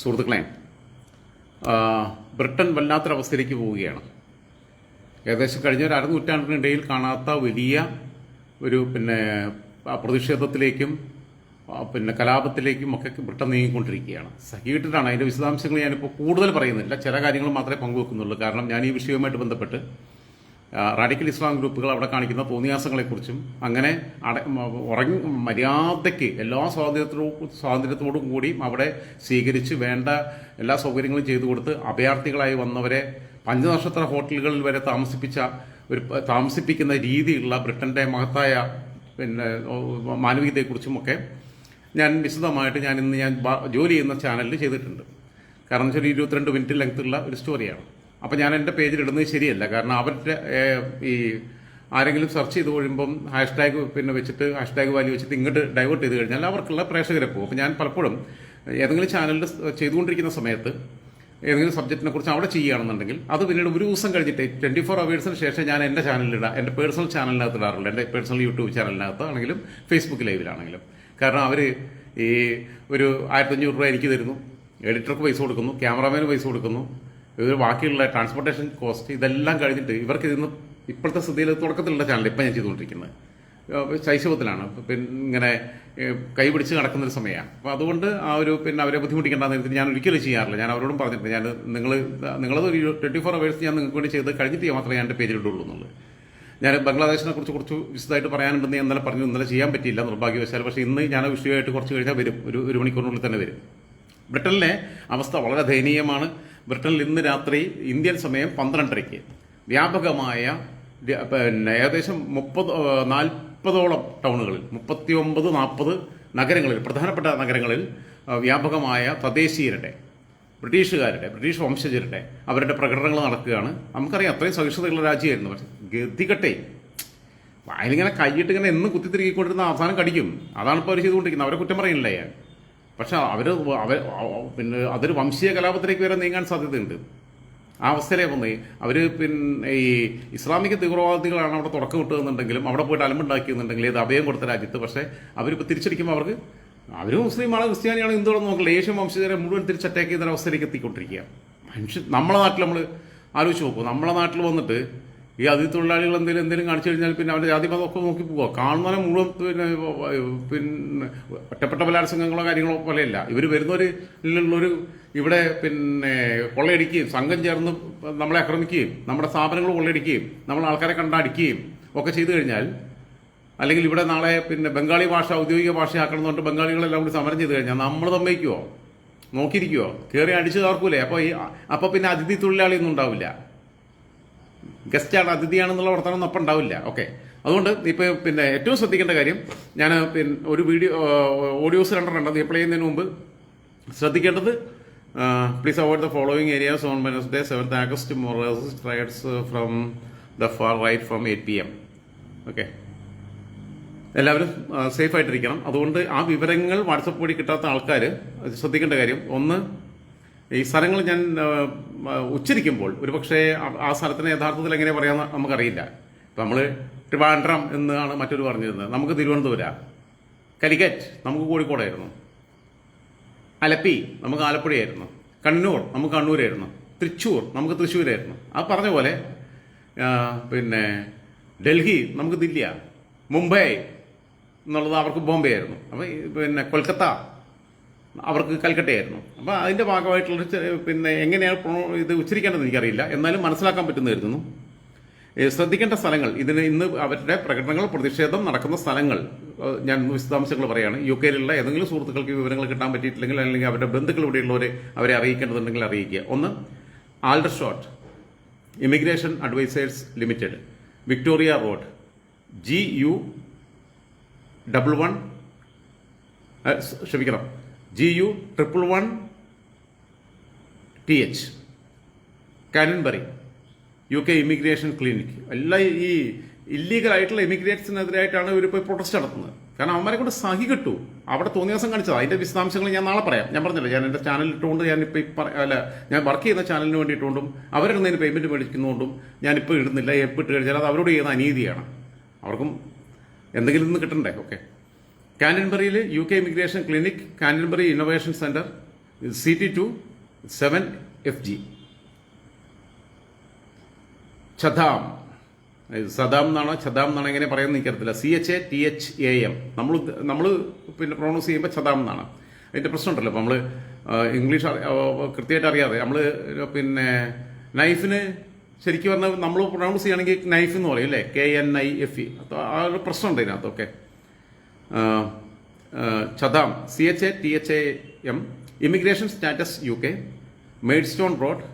സുഹൃത്തുക്കളെ ബ്രിട്ടൻ വല്ലാത്തൊരവസ്ഥയിലേക്ക് പോവുകയാണ്. ഏകദേശം കഴിഞ്ഞ ഒരു അരനൂറ്റാണ്ടിനിടയിൽ കാണാത്ത വലിയ ഒരു പിന്നെ പ്രതിഷേധത്തിലേക്കും പിന്നെ കലാപത്തിലേക്കും ഒക്കെ ബ്രിട്ടൻ നീങ്ങിക്കൊണ്ടിരിക്കുകയാണ്. സഹിയിട്ടിട്ടാണ്. അതിന്റെ വിശദാംശങ്ങൾ ഞാനിപ്പോൾ കൂടുതൽ പറയുന്നില്ല. ചില കാര്യങ്ങൾ മാത്രമേ പങ്കുവെക്കുന്നുള്ളൂ. കാരണം ഞാൻ ഈ വിഷയവുമായിട്ട് ബന്ധപ്പെട്ട് റാഡിക്കൽ ഇസ്ലാം ഗ്രൂപ്പുകൾ അവിടെ കാണിക്കുന്ന തോന്നിയാസങ്ങളെക്കുറിച്ചും അങ്ങനെ അട ഉറങ്ങി മര്യാദയ്ക്ക് എല്ലാ സ്വാതന്ത്ര്യത്തോടും സ്വാതന്ത്ര്യത്തോടും കൂടിയും അവിടെ സ്വീകരിച്ച് വേണ്ട എല്ലാ സൗകര്യങ്ങളും ചെയ്തു കൊടുത്ത് അഭയാർത്ഥികളായി വന്നവരെ പഞ്ചനക്ഷത്ര ഹോട്ടലുകളിൽ വരെ താമസിപ്പിച്ച ഒരു താമസിപ്പിക്കുന്ന രീതിയിലുള്ള ബ്രിട്ടന്റെ മഹത്തായ പിന്നെ മാനവികതയെക്കുറിച്ചും മാനവികതയെക്കുറിച്ചുമൊക്കെ ഞാൻ വിശദമായിട്ട് ഞാൻ ഇന്ന് ഞാൻ ജോലി ചെയ്യുന്ന ചാനലിൽ ചെയ്തിട്ടുണ്ട്. കാരണം വെച്ചാൽ ഇരുപത്തിരണ്ട് മിനിറ്റ് ലെങ്ത്തുള്ള ഒരു സ്റ്റോറിയാണ് അപ്പോൾ ഞാൻ എന്റെ പേജിൽ ഇടുന്നത് ശരിയല്ല. കാരണം അവരുടെ ഈ ആരെങ്കിലും സെർച്ച് ചെയ്ത് കഴിയുമ്പം ഹാഷ്ടാഗ് പിന്നെ വെച്ചിട്ട് ഹാഷ്ടാഗ് വാല്യൂ വെച്ചിട്ട് ഇങ്ങോട്ട് ഡൈവേർട്ട് ചെയ്ത് കഴിഞ്ഞാൽ അവർക്കുള്ള പ്രേക്ഷകരെ പോകും. അപ്പോൾ ഞാൻ പലപ്പോഴും ഏതെങ്കിലും ചാനലിൽ ചെയ്തുകൊണ്ടിരിക്കുന്ന സമയത്ത് ഏതെങ്കിലും സബ്ജക്റ്റിനെ കുറിച്ച് അവിടെ ചെയ്യുകയാണെന്നുണ്ടെങ്കിൽ അത് പിന്നീട് ഒരു ദിവസം കഴിഞ്ഞിട്ട് ട്വന്റി ഫോർ അവേഴ്സിന് ശേഷം ഞാൻ എന്റെ ചാനലിലിടാം എന്റെ പേഴ്സണൽ ചാനലിനകത്ത് ഇടാറുണ്ട്. എന്റെ പേഴ്സണൽ യൂട്യൂബ് ചാനലിനകത്ത് ആണെങ്കിലും ഫേസ്ബുക്ക് ലൈവിലാണെങ്കിലും. കാരണം അവർ ഈ ഒരു ആയിരത്തഞ്ഞൂറ് രൂപ എനിക്ക് തരുന്നു. എഡിറ്റർക്ക് പൈസ കൊടുക്കുന്നു ക്യാമറാമാന് പൈസ കൊടുക്കുന്നു. ഇത് ബാക്കിയുള്ള ട്രാൻസ്പോർട്ടേഷൻ കോസ്റ്റ് ഇതെല്ലാം കഴിഞ്ഞിട്ട് ഇവർക്ക് ഇതിന്ന് ഇപ്പോഴത്തെ സ്ഥിതിയിൽ തുടക്കത്തിലുള്ള ചാനൽ ഇപ്പം ഞാൻ ചെയ്തുകൊണ്ടിരിക്കുന്നത്. ശൈശവത്തിലാണ്. പിന്നെ ഇങ്ങനെ കൈപിടിച്ച് കൈ പിടിച്ച് നടക്കുന്ന ഒരു സമയമാണ്. അപ്പോൾ അതുകൊണ്ട് ആ ഒരു പിന്നെ അവരെ ബുദ്ധിമുട്ടിക്കേണ്ടെന്ന് നേരത്തിൽ ഞാൻ ഒരിക്കലും ചെയ്യാറില്ല. ഞാൻ അവരോടും പറഞ്ഞിട്ടുണ്ട് ഞാൻ നിങ്ങൾ നിങ്ങളത് ഒരു ട്വന്റി ഫോർ അവേഴ്സ് ഞാൻ നിങ്ങൾക്ക് വേണ്ടി ചെയ്ത് കഴിഞ്ഞിട്ട് മാത്രമേ ഞാൻ എന്റെ പേജിൽ ഇടുള്ളൂ എന്നുള്ളത് ഞാൻ ബംഗ്ലാദേശിനെ കുറിച്ച് കുറച്ച് വിശദമായിട്ട് പറയാനുണ്ടെന്ന് ഞാൻ ഇന്നലെ പറഞ്ഞു. ഇന്നലെ ചെയ്യാൻ പറ്റിയില്ല നിർഭാഗ്യവശാൽ പക്ഷേ ഇന്ന് ഞാൻ വിഷയമായിട്ട് കുറച്ച് കഴിഞ്ഞാൽ വരും. ഒരു ഒരു മണിക്കൂറിനുള്ളിൽ തന്നെ വരും. ബ്രിട്ടനിലെ അവസ്ഥ വളരെ ദയനീയമാണ്. ബ്രിട്ടനിൽ ഇന്ന് രാത്രി ഇന്ത്യൻ സമയം പന്ത്രണ്ടരയ്ക്ക്. വ്യാപകമായ വ്യ- പിന്നെ ഏകദേശം മുപ്പത് നാൽപ്പതോളം ടൗണുകളിൽ മുപ്പത്തി ഒമ്പത് നാൽപ്പത് നഗരങ്ങളിൽ പ്രധാനപ്പെട്ട നഗരങ്ങളിൽ വ്യാപകമായ തദ്ദേശീയരുടെ ബ്രിട്ടീഷുകാരുടെ ബ്രിട്ടീഷ് വംശജരുടെ അവരുടെ പ്രകടനങ്ങൾ നടക്കുകയാണ്. നമുക്കറിയാം അത്രയും സഹിഷ്ണുതയുള്ള രാജ്യമായിരുന്നു. പക്ഷെ ഗതികട്ടെ. വായിലിങ്ങനെ കൈയിട്ട് ഇങ്ങനെ എന്നും കുത്തിത്തിരിക്കൊണ്ടിരുന്ന അവസാനം കടിക്കും. അതാണ് ഇപ്പോൾ അവർ ചെയ്തുകൊണ്ടിരിക്കുന്നത്. അവരെ കുറ്റം പറയുന്നില്ല ഞാൻ പക്ഷെ അവർ അവർ പിന്നെ അതൊരു വംശീയ കലാപത്തിലേക്ക് വരെ നീങ്ങാൻ സാധ്യതയുണ്ട്. ആ അവസ്ഥയിലേ വന്നേ. അവർ പിന്നെ ഈ ഇസ്ലാമിക തീവ്രവാദികളാണ് അവിടെ തുടക്കം കിട്ടുന്നുണ്ടെങ്കിലും അവിടെ പോയിട്ട് അലമ്പുണ്ടാക്കിയെന്നുണ്ടെങ്കിൽ ഇത് അഭയം കൊടുത്ത രാജ്യത്ത്. പക്ഷേ അവരിപ്പോൾ തിരിച്ചടിക്കുമ്പോൾ അവർക്ക് അവർ മുസ്ലിമാണ് ക്രിസ്ത്യാനിയാണ് ഹിന്ദുവാണെന്ന് നോക്കില്ല ഏഷ്യൻ വംശജരെ മുഴുവൻ തിരിച്ച് അറ്റാക്ക് ചെയ്യുന്ന അവസ്ഥയിലേക്ക് എത്തിക്കൊണ്ടിരിക്കുക മനുഷ്യ നമ്മളെ നാട്ടിൽ നമ്മൾ ആലോചിച്ച് നോക്കും. നമ്മളെ നാട്ടിൽ വന്നിട്ട് ഈ അതിഥി തൊഴിലാളികൾ എന്തെങ്കിലും എന്തെങ്കിലും കാണിച്ചു കഴിഞ്ഞാൽ പിന്നെ അവരുടെ ജാതി മതമൊക്കെ നോക്കി പോവുക കാണുന്നവരെ മുഴുവൻ പിന്നെ പിന്നെ ഒറ്റപ്പെട്ട ബലാത്സംഗങ്ങളോ കാര്യങ്ങളോ പോലെയല്ല. ഇവർ വരുന്നവരിലുള്ളൊരു ഇവിടെ പിന്നെ കൊള്ളയടിക്കുകയും സംഘം ചേർന്ന് നമ്മളെ ആക്രമിക്കുകയും നമ്മുടെ സ്ഥാപനങ്ങൾ കൊള്ളയടിക്കുകയും നമ്മൾ ആൾക്കാരെ കണ്ടടിക്കുകയും ഒക്കെ ചെയ്തു കഴിഞ്ഞാൽ അല്ലെങ്കിൽ ഇവിടെ നാളെ പിന്നെ ബംഗാളി ഭാഷ ഔദ്യോഗിക ഭാഷയാക്കണം എന്ന് പറഞ്ഞിട്ട് ബംഗാളികളെല്ലാം കൂടി സമരം ചെയ്ത് കഴിഞ്ഞാൽ നമ്മൾ സമ്മതിക്കുമോ നോക്കിയിരിക്കുമോ കയറി അടിച്ചു തീർക്കൂലേ അപ്പോൾ ഈ അപ്പോൾ പിന്നെ അതിഥി തൊഴിലാളിയൊന്നും ഉണ്ടാവില്ല. ഗസ്റ്റാണ് അതിഥിയാണെന്നുള്ള വർത്തമാനം അപ്പം ഉണ്ടാവില്ല. ഓക്കെ അതുകൊണ്ട് ഇപ്പോൾ പിന്നെ ഏറ്റവും ശ്രദ്ധിക്കേണ്ട കാര്യം ഞാൻ പിന്നെ ഒരു വീഡിയോ ഓഡിയോസ് രണ്ടെണ്ണം അത് എപ്ലൈ ചെയ്യുന്നതിന് മുമ്പ് ശ്രദ്ധിക്കേണ്ടത് please avoid the following areas on Wednesday seventh August mores triads from the far right from eight p m okay എല്ലാവരും സേഫ് ആയിട്ടിരിക്കണം. അതുകൊണ്ട് ആ വിവരങ്ങൾ വാട്സപ്പ് വഴി കിട്ടാത്ത ആൾക്കാർ ശ്രദ്ധിക്കേണ്ട കാര്യം. ഒന്ന് ഈ സ്ഥലങ്ങൾ ഞാൻ ഉച്ചരിക്കുമ്പോൾ ഒരുപക്ഷെ ആ- ആ സ്ഥലത്തിന് യഥാർത്ഥത്തിൽ എങ്ങനെ പറയാമെന്ന് നമുക്കറിയില്ല. ഇപ്പം നമ്മൾ ട്രിവാൻഡ്രം എന്നാണ് മറ്റൊരു പറഞ്ഞിരുന്നത്. നമുക്ക് തിരുവനന്തപുരം കലിക്കറ്റ് നമുക്ക് കോഴിക്കോടായിരുന്നു അലപ്പി നമുക്ക് ആലപ്പുഴയായിരുന്നു കണ്ണൂർ നമുക്ക് കണ്ണൂരായിരുന്നു തൃശ്ശൂർ നമുക്ക് തൃശ്ശൂരായിരുന്നു ആ പറഞ്ഞ പോലെ പിന്നെ ഡൽഹി നമുക്ക് ദില്ലിയാണ് മുംബൈ എന്നുള്ളത് അവർക്ക് ബോംബെ ആയിരുന്നു. അപ്പോൾ പിന്നെ കൊൽക്കത്ത അവർക്ക് കൽക്കട്ടയായിരുന്നു. അപ്പോൾ അതിന്റെ ഭാഗമായിട്ടുള്ള പിന്നെ എങ്ങനെയാണ് ഇത് ഉച്ചരിക്കേണ്ടത് എനിക്കറിയില്ല. എന്നാലും മനസ്സിലാക്കാൻ പറ്റുന്ന കരുതുന്നു. ശ്രദ്ധിക്കേണ്ട സ്ഥലങ്ങൾ. ഇതിന് ഇന്ന് അവരുടെ പ്രകടനങ്ങൾ പ്രതിഷേധം നടക്കുന്ന സ്ഥലങ്ങൾ. ഞാൻ വിശദാംശങ്ങൾ പറയുകയാണ് യു കെയിലുള്ള ഏതെങ്കിലും സുഹൃത്തുക്കൾക്ക് വിവരങ്ങൾ കിട്ടാൻ പറ്റിയിട്ടില്ലെങ്കിൽ അല്ലെങ്കിൽ അവരുടെ ബന്ധുക്കൾ ഇവിടെയുള്ളവരെ അവരെ അറിയിക്കേണ്ടതുണ്ടെങ്കിൽ അറിയിക്കുക. ഒന്ന് Aldershot immigration advisers limited Victoria road G U double one ക്ഷമിക്കണം G U triple one T H. Canonbury U K immigration clinic. എല്ലാം ഈ ഇല്ലീഗൽ ആയിട്ടുള്ള ഇമിഗ്രേറ്റ്സിനെതിരായിട്ടാണ് ഇവരിപ്പോൾ പ്രൊട്ടസ്റ്റ് നടത്തുന്നത്. കാരണം അവന്മാരെ കൊണ്ട് സഹി കിട്ടു. അവിടെ തോന്നിയ ദിവസം കാണിച്ചത്. അതിന്റെ വിശദാംശങ്ങൾ ഞാൻ നാളെ പറയാം. ഞാൻ പറഞ്ഞില്ല ഞാൻ എന്റെ ചാനൽ ഇട്ടുകൊണ്ട് ഞാൻ ഇപ്പോൾ അല്ല ഞാൻ വർക്ക് ചെയ്യുന്ന ചാനലിന് വേണ്ടിയിട്ടുകൊണ്ടും അവരിടുന്നതിന് പേയ്മെന്റ് മേടിക്കുന്നതുകൊണ്ടും ഞാനിപ്പോൾ ഇടുന്നില്ല. എപ്പോൾ ഇട്ട് കഴിഞ്ഞാൽ അത് അവരോട് ചെയ്യുന്ന അനീതിയാണ്. അവർക്കും എന്തെങ്കിലും നിന്ന് കിട്ടണ്ടേ? Okay കാനൻബറിയിൽ U K immigration clinic Canonbury innovation centre C T two seven F G. Chatham സദാം എന്നാണോ? ഛദാം എന്നാണോ എങ്ങനെ പറയുന്നത് എനിക്കറിയത്തില്ല. C H A T H A M. നമ്മൾ നമ്മൾ പിന്നെ പ്രൊണൗൺസ് ചെയ്യുമ്പോൾ ഛദാം എന്നാണ്. അതിന്റെ പ്രശ്നമുണ്ടല്ലോ. അപ്പോൾ നമ്മൾ ഇംഗ്ലീഷ് കൃത്യമായിട്ട് അറിയാതെ. നമ്മൾ പിന്നെ നൈഫിന് ശരിക്കും പറഞ്ഞാൽ നമ്മൾ പ്രൊണൗൺസ് ചെയ്യുകയാണെങ്കിൽ നൈഫ് എന്ന് പറയും അല്ലേ? K N I F E. ആ ഒരു പ്രശ്നമുണ്ട് ഇതിനകത്തൊക്കെ. Chatham C H A T H A M immigration status U K Maidstone road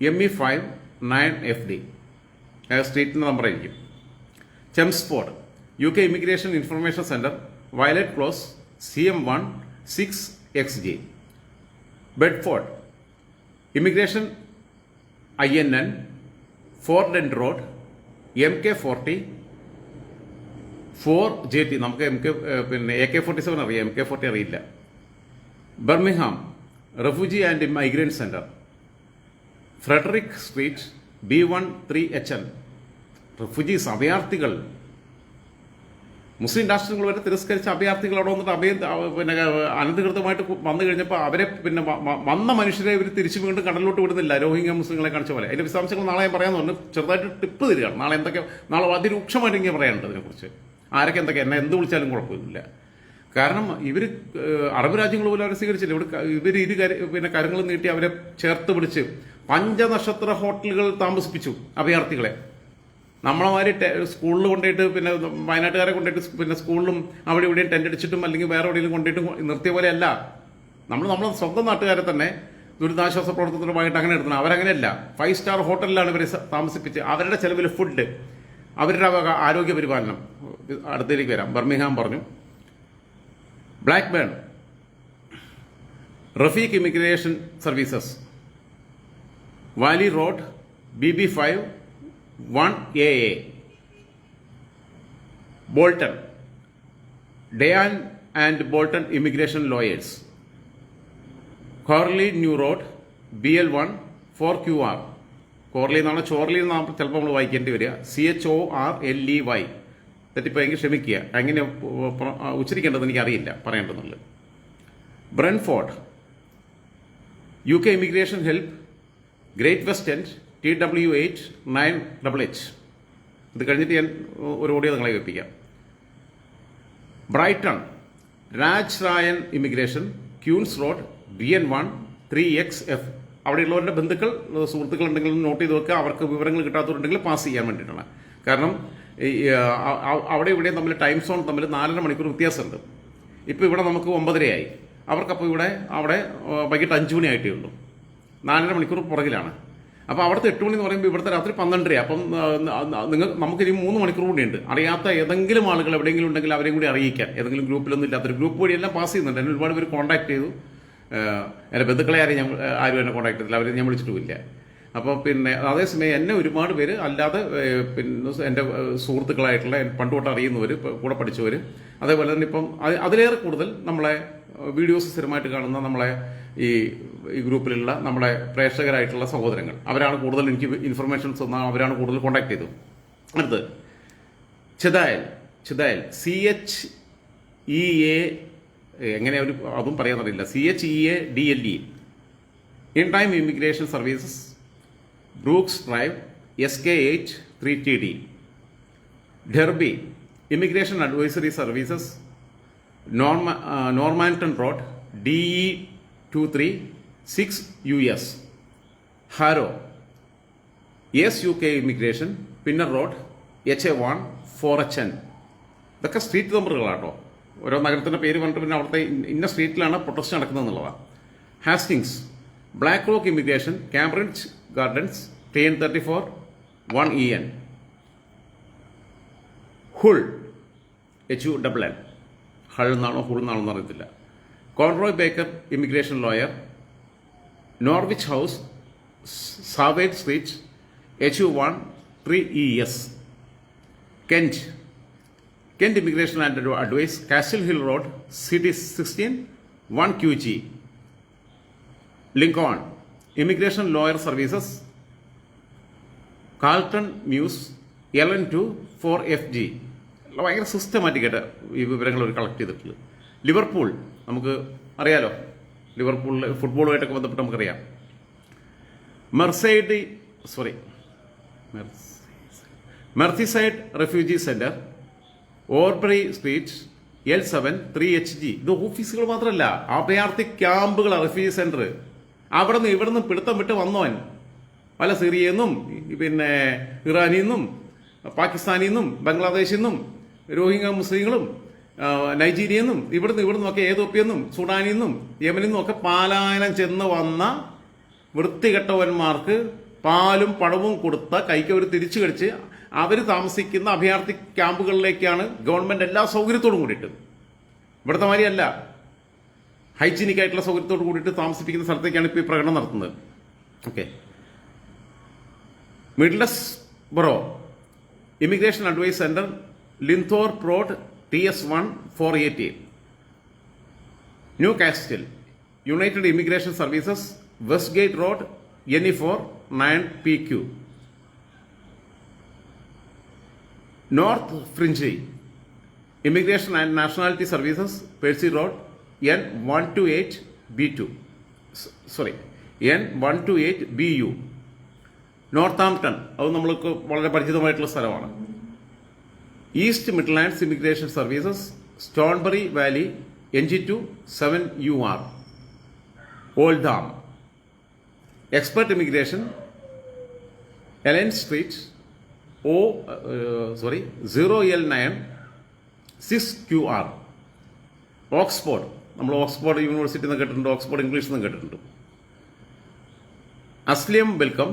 M E five nine F D സ്ട്രീറ്റിന്റെ നമ്പറായിരിക്കും Chelmsford U K immigration information centre violet close C M one six X G Bedford immigration I N N Forden road M K forty four J T നമുക്ക് M K പിന്നെ A K forty seven അറിയാം M K forty അറിയില്ല. Birmingham refugee and migrant centre Frederick street B one three H N. Refugee അഭയാർത്ഥികൾ മുസ്ലിം രാഷ്ട്രങ്ങൾ വരെ തിരസ്കരിച്ച അഭയാർത്ഥികൾ അവിടെ വന്നിട്ട് അഭയ പിന്നെ അനധികൃതമായിട്ട് വന്നു കഴിഞ്ഞപ്പോൾ അവരെ പിന്നെ വന്ന മനുഷ്യരെ ഇവർ തിരിച്ചു വീണ്ടും കടലിലോട്ട് വിടുന്നില്ല. രോഹിംഗ്യ മുസ്ലിങ്ങളെ കാണിച്ച പോലെ. അതിന്റെ വിശദാംശങ്ങൾ നാളെ ഞാൻ പറയാമെന്ന് പറഞ്ഞു ചെറുതായിട്ട് ടിപ്പ് തരികയാണ്. നാളെ എന്തൊക്കെ നാളെ അതിരൂക്ഷമായിട്ട് ഇങ്ങനെ പറയാനുണ്ട് അതിനെക്കുറിച്ച്. ആരൊക്കെ എന്തൊക്കെ എന്നെ എന്ത് വിളിച്ചാലും കുഴപ്പമില്ല കാരണം ഇവർ അറബ് രാജ്യങ്ങൾ പോലും അവരെ സ്വീകരിച്ചില്ല. ഇവിടെ ഇവർ ഇരു പിന്നെ കരങ്ങൾ നീട്ടി അവരെ ചേർത്ത് പിടിച്ച് പഞ്ചനക്ഷത്ര ഹോട്ടലുകൾ താമസിപ്പിച്ചു അഭയാർത്ഥികളെ. നമ്മളമാര് സ്കൂളിൽ കൊണ്ടുപോയിട്ട് പിന്നെ വയനാട്ടുകാരെ കൊണ്ടുപോയിട്ട് പിന്നെ സ്കൂളിലും അവിടെ ഇവിടെയും ടെന്റ് അടിച്ചിട്ടും അല്ലെങ്കിൽ വേറെ എവിടെയെങ്കിലും കൊണ്ടുപോയിട്ട് നിർത്തിയ പോലെയല്ല. നമ്മൾ നമ്മളെ സ്വന്തം നാട്ടുകാരെ തന്നെ ദുരിതാശ്വാസ പ്രവർത്തനത്തിനുമായിട്ട് അങ്ങനെ എടുക്കണം അവരങ്ങനെയല്ല. ഫൈവ് സ്റ്റാർ ഹോട്ടലിലാണ് ഇവരെ താമസിപ്പിച്ച് അവരുടെ ചെലവിൽ ഫുഡ്. അവരുടെ വക ആരോഗ്യ പരിപാലനം അടുത്തേക്ക് വരാം. ബർമിഹാം പറഞ്ഞു Blackburn Rafiq immigration services valley road B B five one A A Bolton Diane and Bolton immigration lawyers Corley new road B L one four Q R. Corley എന്നാണ് ചോർലി എന്ന് ചിലപ്പോൾ നമ്മൾ വായിക്കേണ്ടി വരിക. C H O R L E Y തെറ്റിപ്പോയെങ്കിൽ ക്ഷമിക്കുക. അങ്ങനെ ഉച്ചരിക്കേണ്ടത് എനിക്കറിയില്ല. പറയേണ്ടതുള്ളത് Brentford. U K immigration help Great Western T W eight nine double H ഇത് കഴിഞ്ഞിട്ട് ഞാൻ ഒരു ഓഡിയോ നിങ്ങളെ കേൾപ്പിക്കാം. Brighton Raj Ryan immigration Queens road B N one three X F. അവിടെയുള്ളവരുടെ ബന്ധുക്കൾ സുഹൃത്തുക്കൾ ഉണ്ടെങ്കിൽ നോട്ട് ചെയ്ത് വെക്കുക. അവർക്ക് വിവരങ്ങൾ കിട്ടാത്തവരുണ്ടെങ്കിൽ പാസ് ചെയ്യാൻ വേണ്ടിയിട്ടാണ്. കാരണം അവിടെ ഇവിടെ തമ്മിൽ ടൈം സോൺ തമ്മിൽ നാലര മണിക്കൂർ വ്യത്യാസമുണ്ട്. ഇപ്പോൾ ഇവിടെ നമുക്ക് ഒമ്പതരയായി. അവർക്കപ്പോൾ ഇവിടെ അവിടെ വൈകിട്ട് അഞ്ച് മണി ആയിട്ടേ ഉള്ളൂ. നാലര മണിക്കൂർ പുറകിലാണ്. അപ്പോൾ അവിടുത്തെ എട്ട് മണി എന്ന് പറയുമ്പോൾ ഇവിടുത്തെ രാത്രി പന്ത്രണ്ടര അപ്പം നിങ്ങൾ നമുക്ക് ഇനി മൂന്ന് മണിക്കൂർ കൂടി ഉണ്ട്. അറിയാത്ത ഏതെങ്കിലും ആളുകൾ എവിടെയെങ്കിലും ഉണ്ടെങ്കിൽ അവരെയും കൂടി അറിയിക്കാൻ ഏതെങ്കിലും ഗ്രൂപ്പിലൊന്നും ഇല്ലാത്തൊരു ഗ്രൂപ്പ് വഴി എല്ലാം പാസ് ചെയ്യുന്നുണ്ട്. എന്നെ ഒരുപാട് പേര് കോൺടാക്ട് ചെയ്തു. എന്റെ ബന്ധുക്കളെ ആരെയും ഞാൻ ആരും എന്നെ കോൺടാക്ട് ചെയ്തില്ല അവരെ ഞാൻ വിളിച്ചിട്ടുമില്ല. അപ്പോൾ പിന്നെ അതേസമയം എന്നെ ഒരുപാട് പേര് അല്ലാതെ പിന്നെ എന്റെ സുഹൃത്തുക്കളായിട്ടുള്ള പണ്ട് തൊട്ട് അറിയുന്നവർ കൂടെ പഠിച്ചവർ അതേപോലെ തന്നെ ഇപ്പം അതിലേറെ കൂടുതൽ നമ്മളെ വീഡിയോസ് സ്ഥിരമായിട്ട് കാണുന്ന നമ്മളെ ഈ ഈ ഗ്രൂപ്പിലുള്ള നമ്മളെ പ്രേക്ഷകരായിട്ടുള്ള സഹോദരങ്ങൾ. അവരാണ് കൂടുതൽ എനിക്ക് ഇൻഫർമേഷൻസ് തന്ന അവരാണ് കൂടുതൽ കോൺടാക്ട് ചെയ്തത്. അടുത്ത് ചിതായൽ. ചിതായൽ. സി എച്ച് ഇ എ എങ്ങനെ അവർ അതും പറയാനറിയില്ല C H E A D L E in time immigration services Brooks drive S K eight three T D Derby immigration advisory services Norma Normanton road D E two three six U S Harrow S U K immigration Pinner road H A one four H N ഇതൊക്കെ street നമ്പറുകളാട്ടോ ഓരോ നഗരത്തിന്റെ പേര് പറഞ്ഞിട്ട് പിന്നെ അവിടുത്തെ ഇന്ന- സ്ട്രീറ്റിലാണ് protest നടക്കുന്നത് എന്നുള്ളതാണ് Hastings Black Rock immigration Cambridge gardens T N thirty four one E N Hull H U double N Hull എന്നാണോ ഹുൾ എന്നാണോ എന്ന് അറിയത്തില്ല. Conroy Baker immigration lawyer Norwich house Savile street H U one three E S Kent Kent immigration and advice Castle Hill road city sixteen one Q G Lincoln immigration lawyer services Carlton mews L N two four F G ഭയങ്കര സിസ്റ്റമാറ്റിക്കായിട്ട് ഈ വിവരങ്ങൾ അവർ collect ചെയ്തിട്ടുള്ളത് Liverpool നമുക്ക് അറിയാലോ? ലിവർപൂളിൽ ഫുട്ബോളുമായിട്ടൊക്കെ ബന്ധപ്പെട്ട് നമുക്കറിയാം. Merseyside sorry Merseyside refugee centre Orbury street L seven three H G. ഇത് ഓഫീസുകൾ മാത്രമല്ല അഭയാർത്ഥി ക്യാമ്പുകൾ റെഫ്യൂജി സെന്റർ അവിടെ നിന്ന് ഇവിടെ നിന്ന് പിടുത്തം വിട്ട് വന്നവൻ. പല സിറിയയിൽ നിന്നും പിന്നെ ഇറാനിൽ നിന്നും പാകിസ്ഥാനിൽ നിന്നും ബംഗ്ലാദേശിൽ നിന്നും രോഹിംഗ്യ മുസ്ലിങ്ങളും നൈജീരിയയിൽ നിന്നും ഇവിടുന്ന് ഇവിടുന്ന് ഒക്കെ ഏതോപ്യയിൽ നിന്നും സുഡാനിൽ നിന്നും യമനിൽ നിന്നും ഒക്കെ പാലായനം ചെന്ന് വന്ന വൃത്തികെട്ടവന്മാർക്ക് പാലും പഴവും കൊടുത്ത കൈക്ക് അവർ തിരിച്ചു കടിച്ച് അവർ താമസിക്കുന്ന അഭയാർത്ഥി ക്യാമ്പുകളിലേക്കാണ് ഗവൺമെന്റ് എല്ലാ സൗകര്യത്തോടും കൂടിയിട്ട് ഇവിടുത്തെ മാതിരിയല്ല. ഹൈജീനിക് ആയിട്ടുള്ള സൗകര്യത്തോട് കൂടിയിട്ട് താമസിപ്പിക്കുന്ന സ്ഥലത്തേക്കാണ് ഇപ്പോൾ ഈ പ്രകടനം നടത്തുന്നത്. Okay. Middlesbrough immigration advice centre Linthorpe road T S one four eighty Newcastle united immigration services west gate road N E four nine P Q. North Finchley. Immigration and nationality services Percy road N one two eight B two sorry N one two eight B U Northampton അത് നമ്മൾക്ക് വളരെ പരിചിതമായിട്ടുള്ള സ്ഥലമാണ്. East Midlands immigration services Stonebury valley N G two seven U R Oldham expert immigration Ellen street O sorry zero L nine six Q R Oxford നമ്മൾ Oxford university നിന്ന് കേട്ടിട്ടുണ്ട് Oxford ഇംഗ്ലീഷിൽ നിന്ന് കേട്ടിട്ടുണ്ട്. Asylum welcome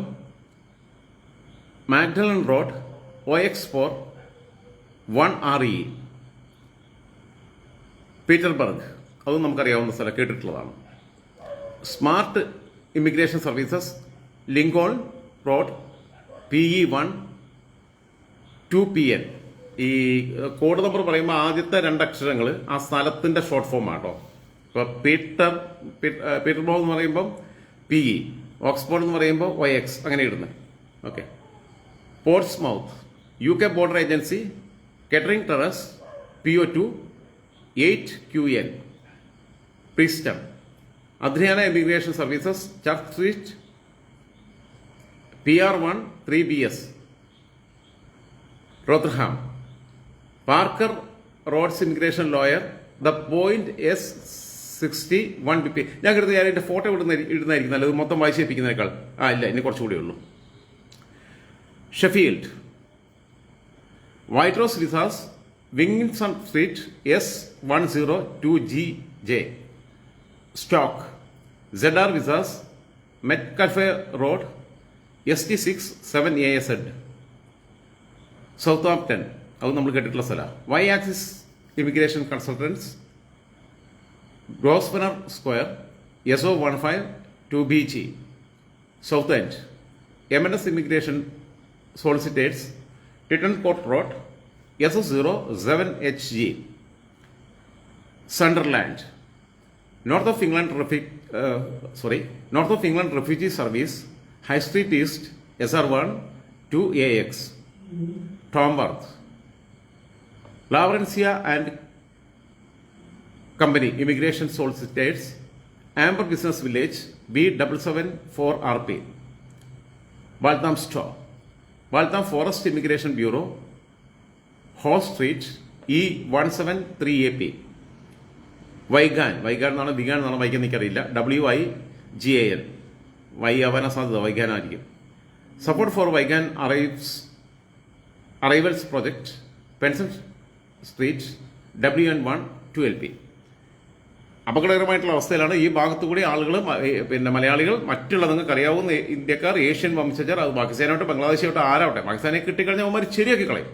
Magdalen road O X four one R E Peterborough അതും നമുക്കറിയാവുന്ന സ്ഥലം കേട്ടിട്ടുള്ളതാണ്. Smart immigration services Lincoln road P E one two P N ഈ കോഡ് നമ്പർ പറയുമ്പോൾ ആദ്യത്തെ രണ്ട് അക്ഷരങ്ങൾ ആ സ്ഥലത്തിന്റെ ഷോർട്ട് ഫോം ആട്ടോ ഇപ്പൊ പീറ്റർ പീറ്റർ പീറ്റർബോ എന്ന് പറയുമ്പോൾ പി ഇ ഓക്സ്ഫോർഡ് എന്ന് പറയുമ്പോൾ ഒ എക്സ് അങ്ങനെ ഇടുന്നത് okay Portsmouth U K border agency Kettering terrace P O two eight Q N Preston അധ്യയന immigration services church street P R one three B S Rotherham. Parker Rhodes immigration lawyer the point S sixty one B P. ഞാൻ കരുതുന്നത് ഞാൻ എന്റെ photo ഇടുന്ന ഇടുന്നതായിരിക്കും നല്ലത്. മൊത്തം വായിച്ചേപ്പിക്കുന്നതിനേക്കാൾ ആ ഇല്ല ഇനി കുറച്ചുകൂടി ഉള്ളൂ. Sheffield. White Rose visas Wilkinson Street S one zero two G J. Stoke. Z R visas Met Cafe Road S T six seven A S ed. Southampton അത് നമ്മൾ കേട്ടിട്ടുള്ള സ്ഥലമാണ് Y Axis immigration consultants Grosvenor Square S O one five two B G Southend M N S immigration solicitors Titton Court Road S S zero seven H G Sunderland north of England റെഫ്യൂ sorry north of England refugee service high street east S R one two A X ടോംബർത്ത് ലാവറൻസിയ and company immigration solicitors Amber business village B double seven four R P. Walthamstow Waltham Forest immigration bureau Hoe street E one seven three A P. Wigan Wigan എന്നാണ് Wigan എന്നാണ് Wigan എനിക്കറിയില്ല. W I G A N. Y ആവാനാ സാധ്യത വൈഗാനായിരിക്കും. Support for Wigan arrives arrivals project Penson street W N one two L P അപകടകരമായിട്ടുള്ള അവസ്ഥയിലാണ് ഈ ഭാഗത്തു കൂടി ആളുകൾ പിന്നെ മലയാളികൾ മറ്റുള്ള നിങ്ങൾക്ക് അറിയാവുന്ന ഇന്ത്യക്കാർ ഏഷ്യൻ വംശജർ അത് പാകിസ്ഥാനോട്ട് ബംഗ്ലാദേശാവട്ടെ ആരാവട്ടെ പാകിസ്ഥാനെ കിട്ടിക്കഴിഞ്ഞാൽ അവന്മാർ ശരിയാക്കി കളയും.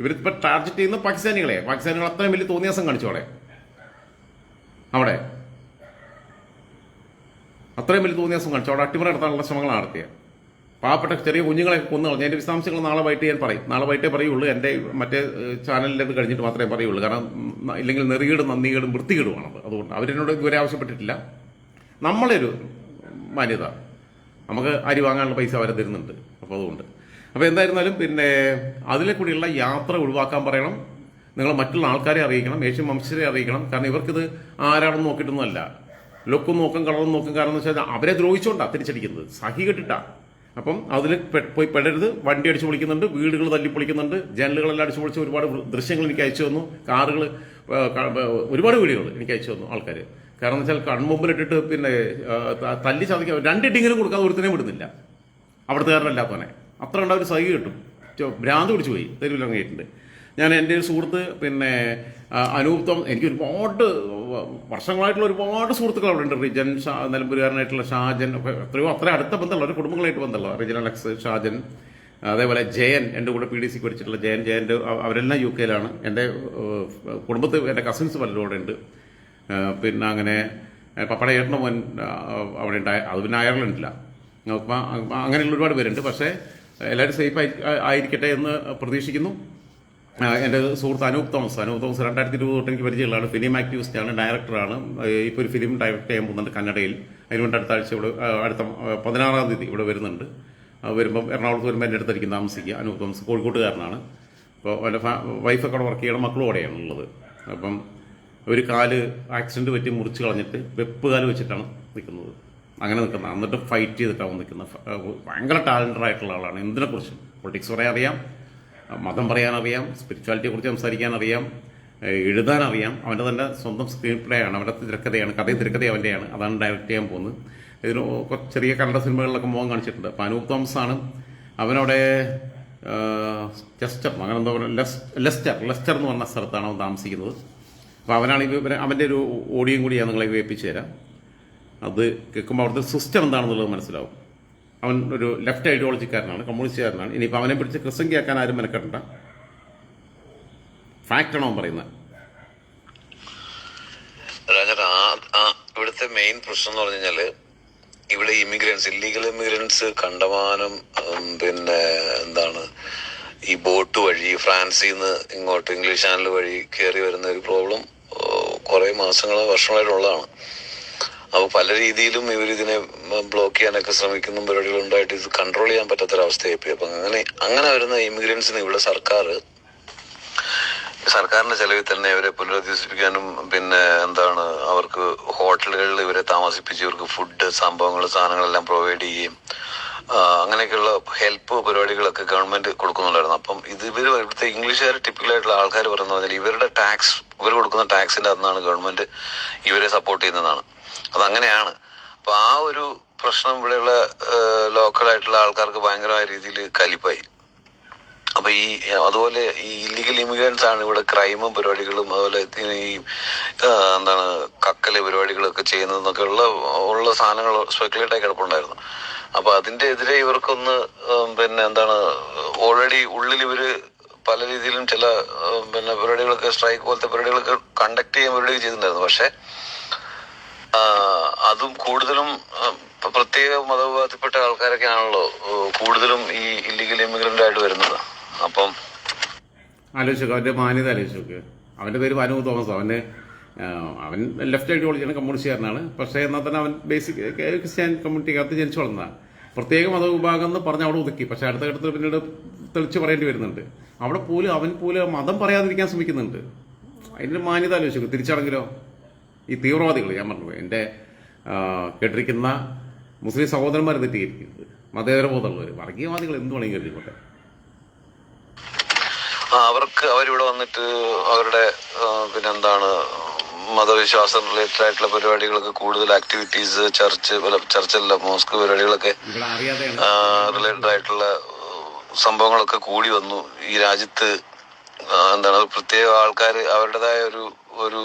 ഇവരിപ്പോൾ ടാർഗറ്റ് ചെയ്യുന്ന പാകിസ്ഥാനികളെ പാകിസ്ഥാനികൾ അത്രയും വലിയ തോന്നിയാസം കാണിച്ചോളെ അവിടെ. അത്രയും വലിയ തോന്നിയാസം കാണിച്ചു. അവിടെ അട്ടിമറി നടത്താനുള്ള ശ്രമങ്ങൾ നടത്തിയ പാവപ്പെട്ട ചെറിയ കുഞ്ഞുങ്ങളെ കൊന്നു കളഞ്ഞു. അതിന്റെ വിശദാംശങ്ങൾ നാളെ വൈകിട്ട് ഞാൻ പറയും. നാളെ വൈകിട്ടേ പറയുള്ളൂ. എന്റെ മറ്റേ ചാനലിന്റെ കഴിഞ്ഞിട്ട് മാത്രമേ പറയുള്ളൂ. കാരണം ഇല്ലെങ്കിൽ നെറികേടും നന്ദികേടും വൃത്തികേടുമാണത്. അതുകൊണ്ട് അവരെന്നോട് ഇതുവരെ ആവശ്യപ്പെട്ടിട്ടില്ല. നമ്മളെ ഒരു മാന്യത. നമുക്ക് അരി വാങ്ങാനുള്ള പൈസ അവരെ തരുന്നുണ്ട്. അപ്പോൾ അതുകൊണ്ട്. അപ്പോൾ എന്തായിരുന്നാലും പിന്നെ അതിലെ കൂടിയുള്ള യാത്ര ഒഴിവാക്കാൻ പറയണം. നിങ്ങൾ മറ്റുള്ള ആൾക്കാരെ അറിയിക്കണം. ഏഷ്യൻ വംശജരെ അറിയിക്കണം. കാരണം ഇവർക്കിത് ആരാണെന്ന് നോക്കിയിട്ടൊന്നുമല്ല. ലുക്കും നോക്കും കളറും നോക്കും. കാരണം എന്ന് വെച്ചാൽ അവരെ ദ്രോഹിച്ചുകൊണ്ടാണ് തിരിച്ചടിക്കുന്നത്. സഹി കെട്ടിട്ടാ. അപ്പം അതിൽ പോയി പെടരുത്. വണ്ടി അടിച്ച് പൊളിക്കുന്നുണ്ട് വീടുകൾ തല്ലി പൊളിക്കുന്നുണ്ട് ജനലുകളെല്ലാം അടിച്ച് പൊളിച്ച് ഒരുപാട് ദൃശ്യങ്ങൾ എനിക്ക് അയച്ചു തന്നു. കാറുകൾ ഒരുപാട് വീടുകൾ എനിക്ക് അയച്ചു തന്നു ആൾക്കാർ കാരണം എന്ന് വെച്ചാൽ കൺമുമ്പിലിട്ടിട്ട് പിന്നെ തല്ലി ചതിക്കാൻ രണ്ട് രണ്ടിട്ടെങ്കിലും കൊടുക്കാതെ ഒരുത്തനെ വിടുന്നില്ല. അവിടുത്തെ അവിടുത്തുകാരനല്ലാത്തവനെ. അത്ര കണ്ട ഒരു സഹി കിട്ടും. ഭ്രാന്ത് പിടിച്ചു പോയി. തെരുവിലിറങ്ങിയിട്ടുണ്ട് ഞാൻ എന്റെ ഒരു സുഹൃത്ത് പിന്നെ അനൂപ്തം എനിക്ക് ഒരുപാട് വർഷങ്ങളായിട്ടുള്ള ഒരുപാട് സുഹൃത്തുക്കൾ അവിടെ ഉണ്ട്. റിജൻ ഷാ നിലമ്പൂരുകാരനായിട്ടുള്ള ഷാജൻ എത്രയോ അത്ര അടുത്ത ബന്ധമുള്ള ഒരു കുടുംബങ്ങളായിട്ട് ബന്ധമുള്ള റിജൻ അലക്സ് ഷാജൻ അതേപോലെ ജയൻ എന്റെ കൂടെ പി ഡി സിക്ക് പഠിച്ചിട്ടുള്ള ജയൻ ജയന്റെ അവ- അവരെല്ലാം യു കെയിലാണ്. എന്റെ കുടുംബത്തിൽ എന്റെ കസിൻസ് പലരും അവിടെ ഉണ്ട്. പിന്നെ അങ്ങനെ പപ്പടെ പപ്പയുടെ മോൻ അവിടെ ഉണ്ടായ അത് പിന്നെ അയർലൻഡില്ല അങ്ങനെയുള്ള ഒരുപാട് പേരുണ്ട്. പക്ഷേ എല്ലാവരും സേഫ് ആയി ആയിരിക്കട്ടെ എന്ന് പ്രതീക്ഷിക്കുന്നു. എന്റെ സുഹൃത്ത് അനൂപ് തോമസ്. അനൂപ് തോമസ് രണ്ടായിരത്തി ഇരുപത് തൊട്ട് എനിക്ക് പരിചയമുള്ളതാണ് ഫിലിം ആക്ടിവിസ്റ്റാണ് ഡയറക്ടറാണ്. ഇപ്പോൾ ഒരു ഫിലിം ഡയറക്ട് ചെയ്യാൻ പോകുന്നുണ്ട് കന്നഡയിൽ. അതിനുവേണ്ടി അടുത്ത ആഴ്ച ഇവിടെ അടുത്ത പതിനാറാം തീയതി ഇവിടെ വരുന്നുണ്ട്. വരുമ്പം എറണാകുളത്ത് വരുമ്പോൾ എന്റെ അടുത്തായിരിക്കും താമസിക്കുക. അനൂപ് തോമസ് കോഴിക്കോട്ടുകാരനാണ്. അപ്പോൾ എന്റെ വൈഫൊക്കെ അവിടെ വർക്ക് ചെയ്യണം മക്കളും അവിടെയാണ് ഉള്ളത്. അപ്പം ഒരു കാൽ ആക്സിഡന്റ് പറ്റി മുറിച്ച് കളഞ്ഞിട്ട് വെപ്പ് കാൽ വെച്ചിട്ടാണ് നിൽക്കുന്നത്. അങ്ങനെ നിൽക്കുന്നത്. എന്നിട്ട് ഫൈറ്റ് ചെയ്തിട്ടാവും ആ, ഭയങ്കര ടാലന്റഡ് ആയിട്ടുള്ള ആളാണ്. എന്തിനെക്കുറിച്ചും? പൊളിറ്റിക്സ് പറയാൻ അറിയാം. മതം പറയാനറിയാം സ്പിരിച്വാലിറ്റിയെ കുറിച്ച് സംസാരിക്കാൻ അറിയാം എഴുതാൻ അറിയാം അവന്റെ തന്നെ സ്വന്തം സ്ക്രീൻ പ്ലേ ആണ് അവന്റെ തിരക്കഥയാണ് കഥയും തിരക്കഥ അവന്റെയാണ് അതാണ് ഡയറക്റ്റ് ചെയ്യാൻ പോകുന്നത്. ഇതിന് കുറച്ച് ചെറിയ കന്നഡ സിനിമകളിലൊക്കെ മോഹം കാണിച്ചിട്ടുണ്ട്. അപ്പോൾ അനൂപ് തോമസ് ആണ് അവനവിടെ ചെസ്റ്റർ അങ്ങനെ എന്താ പറയുക ലെസ്റ്റർ ലെസ്റ്റർ എന്ന് പറഞ്ഞ സ്ഥലത്താണ് അവൻ താമസിക്കുന്നത്. അപ്പോൾ അവനാണ് ഇവ അവന്റെ ഒരു ഓഡിയോയും കൂടി ഞാൻ നിങ്ങളെ കേൾപ്പിച്ചു തരാം. അത് കേൾക്കുമ്പോൾ അവിടുത്തെ സിസ്റ്റം എന്താണെന്നുള്ളത് മനസ്സിലാവും. അവൻ ഒരു ലെഫ്റ്റ് ഐഡിയോളജിക്കാരനാണ് കമ്മ്യൂണിസ്റ്റുകാരനാണ്. ഇനിയിപ്പോൾ അവനെ പിടിച്ച് ക്രിസംഖ്യയാക്കാൻ ആരും മെനക്കെട്ടണ്ട ഫാക്റ്റാണ് അവൻ പറയുന്നത്? ഇവിടുത്തെ മെയിൻ പ്രശ്നം എന്ന് പറഞ്ഞു കഴിഞ്ഞാൽ ഇവിടെ ഇമിഗ്രൻസ് ഇല്ലീഗൽ ഇമിഗ്രൻസ് കണ്ടമാനം പിന്നെ എന്താണ് ഈ ബോട്ട് വഴി ഫ്രാൻസിൽ നിന്ന് ഇങ്ങോട്ട് ഇംഗ്ലീഷ് ചാനൽ വഴി കയറി വരുന്ന ഒരു പ്രോബ്ലം കുറെ മാസങ്ങളോ വർഷങ്ങളായിട്ടുള്ളതാണ്. അപ്പൊ പല രീതിയിലും ഇവർ ഇതിനെ ബ്ലോക്ക് ചെയ്യാനൊക്കെ ശ്രമിക്കുന്ന പരിപാടികൾ ഉണ്ടായിട്ട് ഇത് കൺട്രോൾ ചെയ്യാൻ പറ്റാത്തൊരവസ്ഥയായി പോയി. അപ്പൊ അങ്ങനെ അങ്ങനെ വരുന്ന ഇമിഗ്രൻസിന് ഇവിടെ സർക്കാർ സർക്കാരിന്റെ ചെലവിൽ തന്നെ ഇവരെ പുനരധിവസിപ്പിക്കാനും പിന്നെ എന്താണ് അവർക്ക് ഹോട്ടലുകളിൽ ഇവരെ താമസിപ്പിച്ച് ഇവർക്ക് ഫുഡ് സംഭവങ്ങൾ സാധനങ്ങളെല്ലാം പ്രൊവൈഡ് ചെയ്യുകയും അങ്ങനെയൊക്കെയുള്ള ഹെൽപ്പ് പരിപാടികളൊക്കെ ഗവൺമെന്റ് കൊടുക്കുന്നുണ്ടായിരുന്നു. അപ്പം ഇത് ഇവർ ഇവിടുത്തെ ഇംഗ്ലീഷുകാർ ടിപ്പിക്കലായിട്ടുള്ള ആൾക്കാർ പറയുന്നത് ഇവരുടെ ടാക്സ് ഇവർ കൊടുക്കുന്ന ടാക്സിന്റെ അന്നാണ് ഗവൺമെന്റ് ഇവരെ സപ്പോർട്ട് ചെയ്യുന്നതാണ് അതങ്ങനെയാണ്. അപ്പൊ ആ ഒരു പ്രശ്നം ഇവിടെയുള്ള ലോക്കലായിട്ടുള്ള ആൾക്കാർക്ക് ഭയങ്കരമായ രീതിയിൽ കലിപ്പായി. അപ്പൊ ഈ അതുപോലെ ഈ ഇല്ലീഗൽ ഇമിഗ്രൻസ് ആണ് ഇവിടെ ക്രൈമും പരിപാടികളും അതുപോലെ ഈ എന്താണ് കക്കൽ പരിപാടികളൊക്കെ ചെയ്യുന്നതെന്നൊക്കെ ഉള്ള ഉള്ള സാധനങ്ങൾ സ്പെക്കുലേറ്റ് ആയി കിടപ്പുണ്ടായിരുന്നു. അപ്പൊ അതിന്റെ എതിരെ ഇവർക്കൊന്ന് പിന്നെ എന്താണ് ഓൾറെഡി ഉള്ളിൽ ഇവർ പല രീതിയിലും ചില പിന്നെ പരിപാടികളൊക്കെ സ്ട്രൈക്ക് പോലത്തെ പരിപാടികളൊക്കെ കണ്ടക്ട് ചെയ്യാൻ പരിപാടി ചെയ്തിട്ടുണ്ടായിരുന്നു. പക്ഷെ അതും കൂടുതലും പ്രത്യേക മതവിഭാഗത്തിൽപ്പെട്ട ആൾക്കാരൊക്കെയാണല്ലോ കൂടുതലും ഈ ഇല്ലീഗൽ ഇമിഗ്രന്റ് ആയിട്ട് വരുന്നത്. അപ്പം ആലോചിച്ചോക്കെ അവന്റെ മാന്യത ആലോചിച്ചോക്ക് അവന്റെ പേര് വനു തോമസ്. അവന്റെ അവൻ ലെഫ്റ്റ് ഐഡിയോളജിയാണ് കമ്മ്യൂണിസ്റ്റുകാരനാണ്. പക്ഷേ എന്നാൽ തന്നെ അവൻ ബേസിക് ക്രിസ്ത്യൻ കമ്മ്യൂണിറ്റിക്കകത്ത് ജനിച്ചു വളർന്നതാണ് പ്രത്യേക മതവിഭാഗം എന്ന് പറഞ്ഞ് അവിടെ ഒതുക്കി. പക്ഷേ അടുത്ത ഘട്ടത്തിൽ പിന്നീട് തെളിച്ച് പറയേണ്ടി വരുന്നുണ്ട്. അവിടെ പോലും അവൻ പോലും മതം പറയാതിരിക്കാൻ ശ്രമിക്കുന്നുണ്ട്. അതിന്റെ മാന്യത ആലോചിച്ചു തിരിച്ചടങ്ങിലോ? ഈ തീവ്രവാദികൾ ഞാൻ പറഞ്ഞു എന്റെ കേട്ടിരിക്കുന്ന മുസ്ലിം സഹോദരന്മാർ തെറ്റിയിരിക്കുന്നത് മതേതര ബോധമുള്ളവർ വർഗീയവാദികൾ എന്ത് വേണമെങ്കിൽ കരുതിക്കോട്ടെ അവർക്ക് അവരിവിടെ വന്നിട്ട് അവരുടെ പിന്നെന്താണ് മതവിശ്വാസം റിലേറ്റഡ് ആയിട്ടുള്ള പരിപാടികളൊക്കെ കൂടുതൽ ആക്ടിവിറ്റീസ് ചർച്ച് ചർച്ചല്ല മോസ്ക് പരിപാടികളൊക്കെ റിലേറ്റഡ് ആയിട്ടുള്ള സംഭവങ്ങളൊക്കെ കൂടി വന്നു. ഈ രാജ്യത്ത് എന്താണ് പ്രത്യേക ആൾക്കാർ അവരുടേതായ ഒരു ഒരു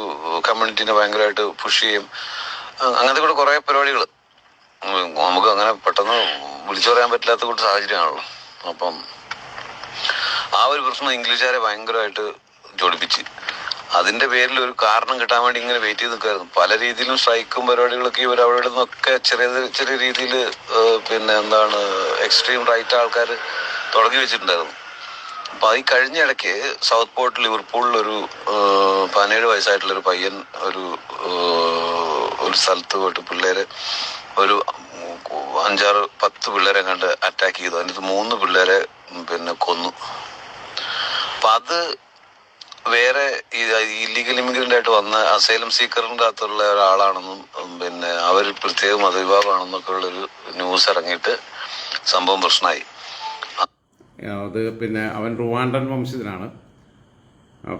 കമ്മ്യൂണിറ്റിനെ ഭയങ്കരമായിട്ട് പുഷ് ചെയ്യും. അങ്ങനത്തെ കൂടെ കുറെ പരിപാടികൾ നമുക്ക് അങ്ങനെ പെട്ടെന്ന് വിളിച്ചു പറയാൻ പറ്റാത്ത കൂട്ട് സാഹചര്യമാണല്ലോ അപ്പം ആ ഒരു പ്രശ്നം ഇംഗ്ലീഷുകാരെ ഭയങ്കരമായിട്ട് ജോടിപ്പിച്ച് അതിന്റെ പേരിൽ ഒരു കാരണം കിട്ടാൻ വേണ്ടി ഇങ്ങനെ വെയിറ്റ് ചെയ്ത് നിൽക്കായിരുന്നു പല രീതിയിലും സ്ട്രൈക്കും പരിപാടികളൊക്കെ ഇവർ അവിടെ നിന്നൊക്കെ ചെറിയ ചെറിയ രീതിയിൽ പിന്നെ എന്താണ് എക്സ്ട്രീം റൈറ്റ് ആൾക്കാർ തുടങ്ങി വെച്ചിട്ടുണ്ടായിരുന്നു. അപ്പൊ ഈ കഴിഞ്ഞ ഇടയ്ക്ക് സൗത്ത് പോർട്ട് ലിവർപൂളിൽ ഒരു പതിനേഴ് വയസ്സായിട്ടുള്ള ഒരു പയ്യൻ ഒരു ഒരു സ്ഥലത്ത് പോയിട്ട് പിള്ളേര് ഒരു അഞ്ചാറ് പത്ത് പിള്ളേരെ കണ്ട് അറ്റാക്ക് ചെയ്തു. അതിനകത്ത് മൂന്ന് പിള്ളേരെ പിന്നെ കൊന്നു. അപ്പൊ അത് വേറെ ഇല്ലീഗൽ ഇമിഗ്രന്റ് ആയിട്ട് വന്ന അസൈലം സീക്കറിന്റെ അകത്തുള്ള ഒരാളാണെന്നും പിന്നെ അവർ പ്രത്യേക മതവിഭാഗമാണെന്നൊക്കെ ഉള്ളൊരു ന്യൂസ് ഇറങ്ങിയിട്ട് സംഭവം പ്രശ്നമായി. അത് പിന്നെ അവൻ റുവാണ്ടൻ വംശജനാണ്.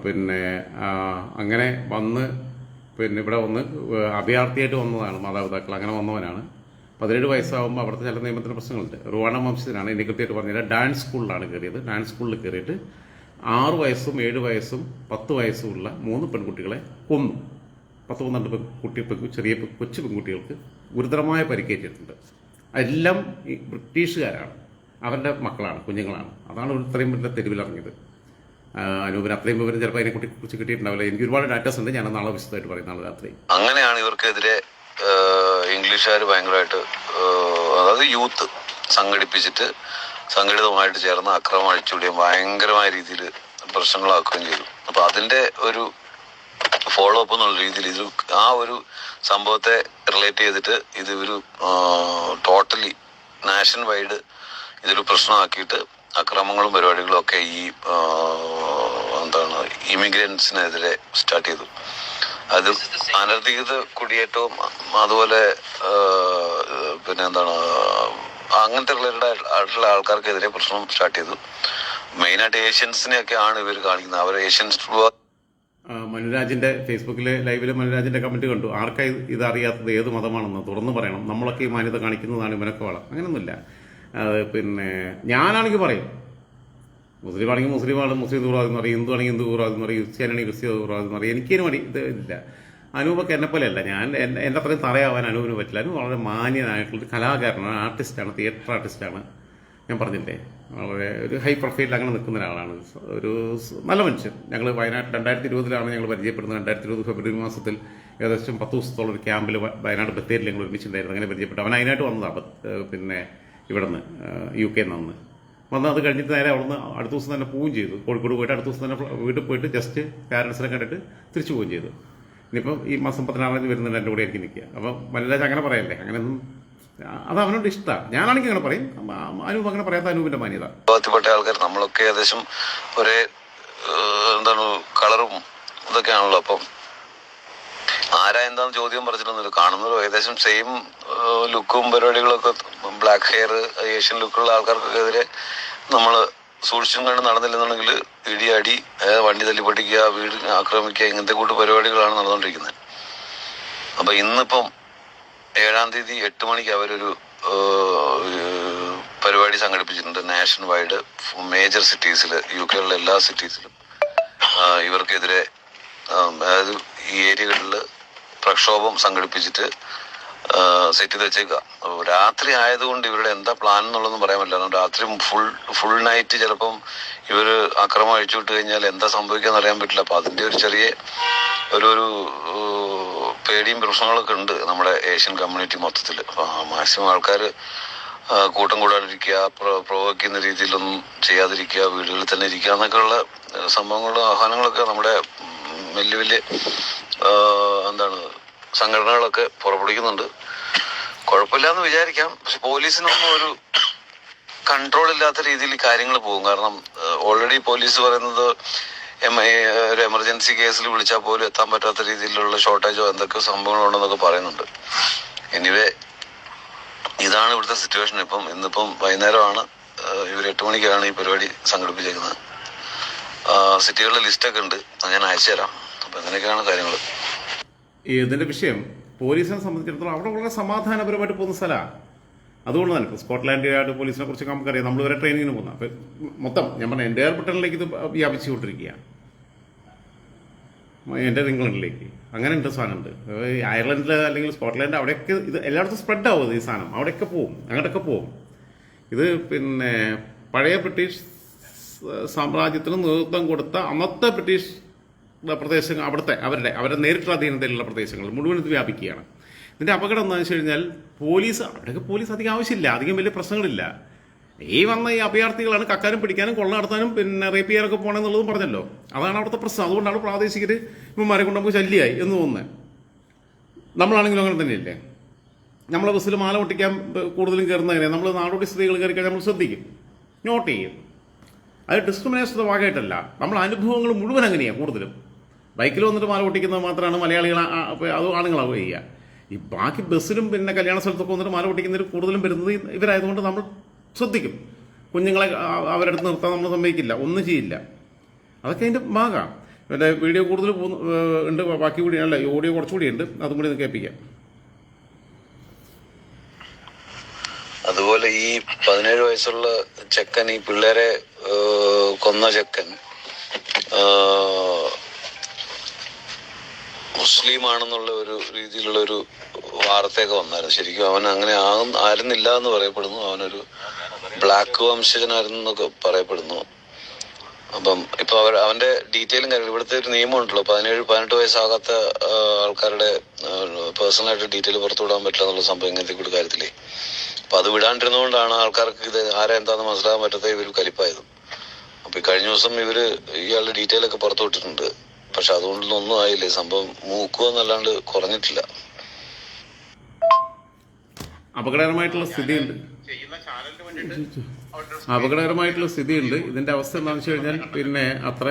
പിന്നെ അങ്ങനെ വന്ന് പിന്നെ ഇവിടെ വന്ന് അഭയാർത്ഥിയായിട്ട് വന്നതാണ് മാതാപിതാക്കൾ. അങ്ങനെ വന്നവനാണ്. പതിനേഴ് വയസ്സാകുമ്പോൾ അവിടുത്തെ ചില നിയമത്തിന് പ്രശ്നങ്ങളുണ്ട്. റുവാണ്ടൻ വംശജനാണ്. എനിക്ക് കൃത്യമായിട്ട് പറഞ്ഞാൽ ഡാൻസ് സ്കൂളിലാണ് കയറിയത്. ഡാൻസ് സ്കൂളിൽ കയറിയിട്ട് ആറ് വയസ്സും ഏഴ് വയസ്സും പത്ത് വയസ്സുമുള്ള മൂന്ന് പെൺകുട്ടികളെ കൊന്നു. പത്ത് പന്ത്രണ്ട് പെൺകു- ചെറിയ കൊച്ചു പെൺകുട്ടികൾക്ക് ഗുരുതരമായ പരിക്കേറ്റിട്ടുണ്ട്. എല്ലാം ബ്രിട്ടീഷുകാരാണ്. അവരുടെ മക്കളാണ് കുഞ്ഞുങ്ങളാണ്. അതാണ് ഇത്രയും വലിയ തെരുവിലിറങ്ങിയത്. അനൂപിന് അത്രയും വിവരം ചിലപ്പോൾ അതിനെക്കുറിച്ച് കുറിച്ച് കിട്ടിയിട്ടുണ്ടാവില്ല. എനിക്ക് ഒരുപാട് ഡാറ്റാസ് ഉണ്ട്. ഞാൻ നാളെ വിശദമായിട്ട് പറയും നാളെ രാത്രി. അങ്ങനെയാണ് ഇവർക്കെതിരെ ഇംഗ്ലീഷുകാർ ഭയങ്കരമായിട്ട് അതായത് യൂത്ത് സംഘടിപ്പിച്ചിട്ട് സംഘടിതമായിട്ട് ചേർന്ന് അക്രമം അഴിച്ചുവിടുകയും ഭയങ്കരമായ രീതിയിൽ പ്രശ്നങ്ങളാക്കുകയും ചെയ്തു. അപ്പൊ അതിന്റെ ഒരു ഫോളോ അപ്പ് എന്നുള്ള രീതിയിൽ ഇത് ആ ഒരു സംഭവത്തെ റിലേറ്റ് ചെയ്തിട്ട് ഇത് ഒരു ടോട്ടലി നാഷൻ വൈഡ് ഇതൊരു പ്രശ്നമാക്കിയിട്ട് അക്രമങ്ങളും പരിപാടികളും ഒക്കെ ഈ എന്താണ് ഇമിഗ്രൻസിനെതിരെ സ്റ്റാർട്ട് ചെയ്തു. അത് അനധികൃത കുടിയേറ്റവും അതുപോലെ പിന്നെ എന്താണ് അങ്ങനത്തെ റിലേറ്റഡ് ആയിട്ടുള്ള ആൾക്കാർക്കെതിരെ പ്രശ്നം സ്റ്റാർട്ട് ചെയ്തു. മെയിനായിട്ട് ഏഷ്യൻസിനെയൊക്കെ ആണ് ഇവർ കാണിക്കുന്നത്. അവർ ഏഷ്യൻസ് മനുരാജിന്റെ ഫേസ്ബുക്കിലെ ലൈവിലെ മനുരാജിന്റെ കമന്റ് കണ്ടു. ആർക്കാ ഇത് അറിയാത്തത്? ഏത് മതമാണെന്ന്. തുറന്നു പറയണം. നമ്മളൊക്കെ ഈ മാന്യത കാണിക്കുന്നതാണ് ഇവനൊക്കെ വളം. അങ്ങനെയൊന്നുമില്ല അത് പിന്നെ ഞാനാണെങ്കിൽ പറയും മുസ്ലിം ആണെങ്കിൽ മുസ്ലിമാണ് മുസ്ലിം എന്ന് പറയും ഹിന്ദു ആണെങ്കിൽ ഹിന്ദു എന്ന് പറയും ക്രിസ്ത്യാനാണെങ്കിൽ ക്രിസ്ത്യ തീവ്രവാദം എന്ന് പറയും. എനിക്കൊരു മടി ഇത് ഇല്ല. അനൂപൊക്കെ എന്നെ പോലെയല്ല ഞാൻ എന്റെ അത്രയും തറയാവാൻ അനൂപിന് പറ്റില്ല. അനൂപ് വളരെ മാന്യനായിട്ടുള്ളൊരു കലാകാരനാണ് ആർട്ടിസ്റ്റാണ് തിയേറ്റർ ആർട്ടിസ്റ്റാണ്. ഞാൻ പറഞ്ഞില്ലേ വളരെ ഒരു ഹൈ പ്രൊഫൈലിൽ അങ്ങനെ നിൽക്കുന്ന ഒരാളാണ്. ഒരു നല്ല മനുഷ്യൻ. ഞങ്ങൾ വയനാട് രണ്ടായിരത്തി ഇരുപതിലാണ് ഞങ്ങൾ പരിചയപ്പെടുന്നത്. രണ്ടായിരത്തി ഇരുപത് ഫെബ്രുവരി മാസത്തിൽ ഏകദേശം പത്ത് ദിവസത്തോളം ഒരു ക്യാമ്പിൽ വയനാട് ബത്തേരിൽ ഞങ്ങൾ ഒരുമിച്ചുണ്ടായിരുന്നു. അങ്ങനെ പരിചയപ്പെട്ടു. അവൻ അതിനായിട്ട് വന്നതാണ് പിന്നെ ഇവിടുന്ന് യു കെ നിന്ന് വന്ന് അത് കഴിഞ്ഞിട്ട് നേരെ അവിടുന്ന് അടുത്ത ദിവസം തന്നെ പോവുകയും ചെയ്തു. കോഴിക്കോട് പോയിട്ട് അടുത്ത ദിവസം തന്നെ വീട്ടിൽ പോയിട്ട് ജസ്റ്റ് പാരൻസിനെ കണ്ടിട്ട് തിരിച്ചു പോവുകയും ചെയ്തു. ഇനിയിപ്പം ഈ മാസം പതിനാറാം തീയതി വരുന്നുണ്ട് എന്റെ കൂടെ ആയിരിക്കും നിൽക്കുക. അപ്പം മനുരാജ് അങ്ങനെ പറയല്ലേ? അങ്ങനെയൊന്നും അത് അവനോട് ഇഷ്ടമാണ്. ഞാനാണെങ്കിൽ അങ്ങനെ പറയും. അനൂപ് അങ്ങനെ പറയാത്ത അനൂപിന്റെ മാന്യത. വിഭാഗത്തിൽപ്പെട്ട ആൾക്കാർ നമ്മളൊക്കെ ഏകദേശം ഒരേ എന്താണ് കളറും ഇതൊക്കെയാണല്ലോ. അപ്പം ആരാ എന്താന്ന് ചോദ്യം പറഞ്ഞിട്ടൊന്നുമില്ല. കാണുന്നത് ഏകദേശം സെയിം ലുക്കും പരിപാടികളൊക്കെ ബ്ലാക്ക് ഹെയർ ഏഷ്യൻ ലുക്കുള്ള ആൾക്കാർക്കൊക്കെ എതിരെ നമ്മൾ സൂക്ഷിച്ചും കണ്ട് നടന്നില്ലെന്നുണ്ടെങ്കിൽ ഇടി അടി വണ്ടി തല്ലിപ്പൊട്ടിക്കുക വീട് ആക്രമിക്കുക ഇങ്ങനത്തെ കൂട്ട് പരിപാടികളാണ് നടന്നുകൊണ്ടിരിക്കുന്നത് അപ്പൊ ഇന്നിപ്പം ഏഴാം തീയതി എട്ട് മണിക്ക് അവരൊരു പരിപാടി സംഘടിപ്പിച്ചിട്ടുണ്ട്. നാഷൻ വൈഡ് മേജർ സിറ്റീസിൽ യു കെയിലുള്ള എല്ലാ സിറ്റീസിലും. ഇവർക്കെതിരെ അതായത് ഈ ഏരിയകളിൽ പ്രക്ഷോഭം സംഘടിപ്പിച്ചിട്ട് സെറ്റ് വെച്ചേക്കുക രാത്രി ആയതുകൊണ്ട് ഇവരുടെ എന്താ പ്ലാൻ എന്നുള്ളതൊന്നും പറയാൻ പറ്റില്ല. രാത്രി ഫുൾ ഫുൾ നൈറ്റ് ചിലപ്പം ഇവർ അക്രമം അഴിച്ചു വിട്ട് കഴിഞ്ഞാൽ എന്താ സംഭവിക്കാന്ന് അറിയാൻ പറ്റില്ല. അപ്പൊ അതിന്റെ ഒരു ചെറിയ ഒരു ഒരു പേടിയും പ്രശ്നങ്ങളൊക്കെ ഉണ്ട് നമ്മുടെ ഏഷ്യൻ കമ്മ്യൂണിറ്റി മൊത്തത്തിൽ മാക്സിമം ആൾക്കാർ കൂട്ടം കൂടാതിരിക്കുക ചെയ്യുന്ന രീതിയിലൊന്നും ചെയ്യാതിരിക്കുക വീടുകളിൽ തന്നെ ഇരിക്കുക എന്നൊക്കെയുള്ള സംഭവങ്ങളും ആഹ്വാനങ്ങളൊക്കെ നമ്മുടെ വലിയ വലിയ എന്താണ് സംഘടനകളൊക്കെ പുറപ്പെടുവിക്കുന്നുണ്ട്. കുഴപ്പമില്ലാന്ന് വിചാരിക്കാം. പക്ഷെ പോലീസിനൊന്നും ഒരു കൺട്രോൾ ഇല്ലാത്ത രീതിയിൽ കാര്യങ്ങൾ പോകും. കാരണം ഓൾറെഡി പോലീസ് പറയുന്നത് ഒരു എമർജൻസി കേസിൽ വിളിച്ചാൽ പോലും എത്താൻ പറ്റാത്ത രീതിയിലുള്ള ഷോർട്ടേജോ എന്തൊക്കെ സംഭവങ്ങളുണ്ടെന്നൊക്കെ പറയുന്നുണ്ട്. എനിവേ ഇതാണ് ഇവിടുത്തെ സിറ്റുവേഷൻ ഇപ്പം ഇന്നിപ്പം വൈകുന്നേരമാണ് ഇവർ എട്ട് മണിക്കാണ് ഈ പരിപാടി സംഘടിപ്പിച്ചേക്കുന്നത്. സിറ്റികളുടെ ലിസ്റ്റൊക്കെ ഉണ്ട്. ഞാൻ അയച്ചു തരാം അപ്പം അങ്ങനെയൊക്കെയാണ് കാര്യങ്ങൾ ഇതിന്റെ വിഷയം? പോലീസിനെ സംബന്ധിച്ചിടത്തോളം അവിടെ വളരെ സമാധാനപരമായിട്ട് പോകുന്ന സ്ഥലമാണ് അതുകൊണ്ട് തന്നെ ഇപ്പോൾ സ്കോട്ട്ലാൻഡിലായിട്ട് പോലീസിനെ കുറിച്ച് നമുക്കറിയാം. നമ്മൾ വരെ ട്രെയിനിങ്ങിന് പോകുന്ന. അപ്പം മൊത്തം ഞാൻ പറഞ്ഞ എന്റെ ബ്രിട്ടനിലേക്ക് ഇത് വ്യാപിച്ചു കൊണ്ടിരിക്കുകയാണ് എന്റെ ഇംഗ്ലണ്ടിലേക്ക് അങ്ങനെ ഉണ്ട് സാധനമുണ്ട്. അയർലൻഡിൽ അല്ലെങ്കിൽ സ്കോട്ട്ലാൻഡ് അവിടെയൊക്കെ ഇത് എല്ലായിടത്തും സ്പ്രെഡ് ആവും ഈ സാധനം. അവിടെയൊക്കെ പോവും. അങ്ങോട്ടൊക്കെ പോവും. ഇത് പിന്നെ പഴയ ബ്രിട്ടീഷ് സാമ്രാജ്യത്തിന് നേതൃത്വം കൊടുത്ത അന്നത്തെ ബ്രിട്ടീഷ് പ്രദേശങ്ങൾ അവിടുത്തെ അവരുടെ അവരുടെ നേരിട്ടുള്ള അധീനതയിലുള്ള പ്രദേശങ്ങൾ മുഴുവൻ ഇത് വ്യാപിക്കുകയാണ്. ഇതിന്റെ അപകടം എന്താണെന്ന് വെച്ച് കഴിഞ്ഞാൽ പോലീസ് അവിടെയൊക്കെ പോലീസ് അധികം ആവശ്യമില്ല അധികം വലിയ പ്രശ്നങ്ങളില്ല. ഈ വന്ന ഈ അഭയാർത്ഥികളാണ് കക്കാനും പിടിക്കാനും കൊള്ള നടത്താനും പിന്നെ റേപ്പ് ചെയ്യാനൊക്കെ പോകണമെന്നുള്ളതും പറഞ്ഞല്ലോ. അതാണ് അവിടുത്തെ പ്രശ്നം. അതുകൊണ്ടാണ് പ്രാദേശികർ ഇവന്മാരെ കൊണ്ട് നമുക്ക് ശല്യമായി എന്ന് തോന്നുന്നത് നമ്മളാണെങ്കിലും അങ്ങനെ തന്നെയല്ലേ? നമ്മളെ ബസ്സിൽ മാല പൊട്ടിക്കാൻ കൂടുതലും കയറുന്നതിനെ നമ്മൾ നാടോടി സ്ത്രീകൾ കയറി കഴിഞ്ഞാൽ നമ്മൾ ശ്രദ്ധിക്കും. നോട്ട് ചെയ്യും. അത് ഡിസ്ക്രിമിനേഷൻ ഭാഗമായിട്ടല്ല. നമ്മൾ അനുഭവങ്ങൾ മുഴുവൻ അങ്ങനെയാണ് കൂടുതലും. ബൈക്കിൽ വന്നിട്ട് മാല പൊട്ടിക്കുന്നത് മാത്രമാണ് മലയാളികൾ അത് ആണുങ്ങളാവുക ചെയ്യുക. ഈ ബാക്കി ബസ്സിലും പിന്നെ കല്യാണ സ്ഥലത്തൊക്കെ വന്നിട്ട് മാല പൊട്ടിക്കുന്നവർ കൂടുതലും വരുന്നത് ഇവരായതുകൊണ്ട് നമ്മൾ ശ്രദ്ധിക്കും. കുഞ്ഞുങ്ങളെ അവരുടെ അടുത്ത് നിർത്താൻ നമ്മൾ സമ്മതിക്കില്ല ഒന്നും ചെയ്യില്ല. അതൊക്കെ അതിന്റെ ഭാഗമാണ് പിന്നെ വീഡിയോ കൂടുതൽ ഉണ്ട് ബാക്കി കൂടി അല്ല ഓഡിയോ കുറച്ചുകൂടി ഉണ്ട് അതും കൂടി കേൾപ്പിക്കാം അതുപോലെ ഈ പതിനേഴ് വയസ്സുള്ള ചെക്കൻ ഈ പിള്ളേരെ കൊന്ന ചെക്കൻ മുസ്ലിം ആണെന്നുള്ള ഒരു രീതിയിലുള്ള ഒരു വാർത്തയൊക്കെ വന്നായിരുന്നു. ശരിക്കും അവൻ അങ്ങനെ ആകും ആയിരുന്നില്ല എന്ന് പറയപ്പെടുന്നു. അവനൊരു ബ്ലാക്ക് വംശജനായിരുന്നു എന്നൊക്കെ പറയപ്പെടുന്നു. അപ്പം ഇപ്പൊ അവർ അവന്റെ ഡീറ്റെയിലും കാര്യം ഇവിടുത്തെ ഒരു നിയമം ഉണ്ടല്ലോ പതിനേഴ് പതിനെട്ട് വയസ്സാകാത്ത ആൾക്കാരുടെ പേഴ്സണൽ ആയിട്ട് ഡീറ്റെയിൽ പുറത്തു വിടാൻ പറ്റില്ല എന്നുള്ള സംഭവം ഇങ്ങനത്തെ കൂടി കാര്യത്തിലേ. അപ്പൊ അത് വിടാണ്ടിരുന്നുകൊണ്ടാണ് ആൾക്കാർക്ക് ഇത് ആരാ എന്താണെന്ന് മനസ്സിലാക്കാൻ പറ്റാത്ത ഇവർ കലിപ്പായത്. അപ്പൊ കഴിഞ്ഞ ദിവസം ഇവർ ഇയാളുടെ ഡീറ്റെയിൽ ഒക്കെ പുറത്തു വിട്ടിട്ടുണ്ട് പക്ഷെ അതുകൊണ്ടൊന്നും ഒന്നും ആയില്ലേ സംഭവം മൂക്കുവെന്നല്ലാണ്ട് കുറഞ്ഞിട്ടില്ല. അപകടകരമായിട്ടുള്ള സ്ഥിതിയുണ്ട്. അപകടകരമായിട്ടുള്ള സ്ഥിതിയുണ്ട്. ഇതിന്റെ അവസ്ഥ എന്താണെന്ന് വെച്ച് കഴിഞ്ഞാൽ പിന്നെ അത്ര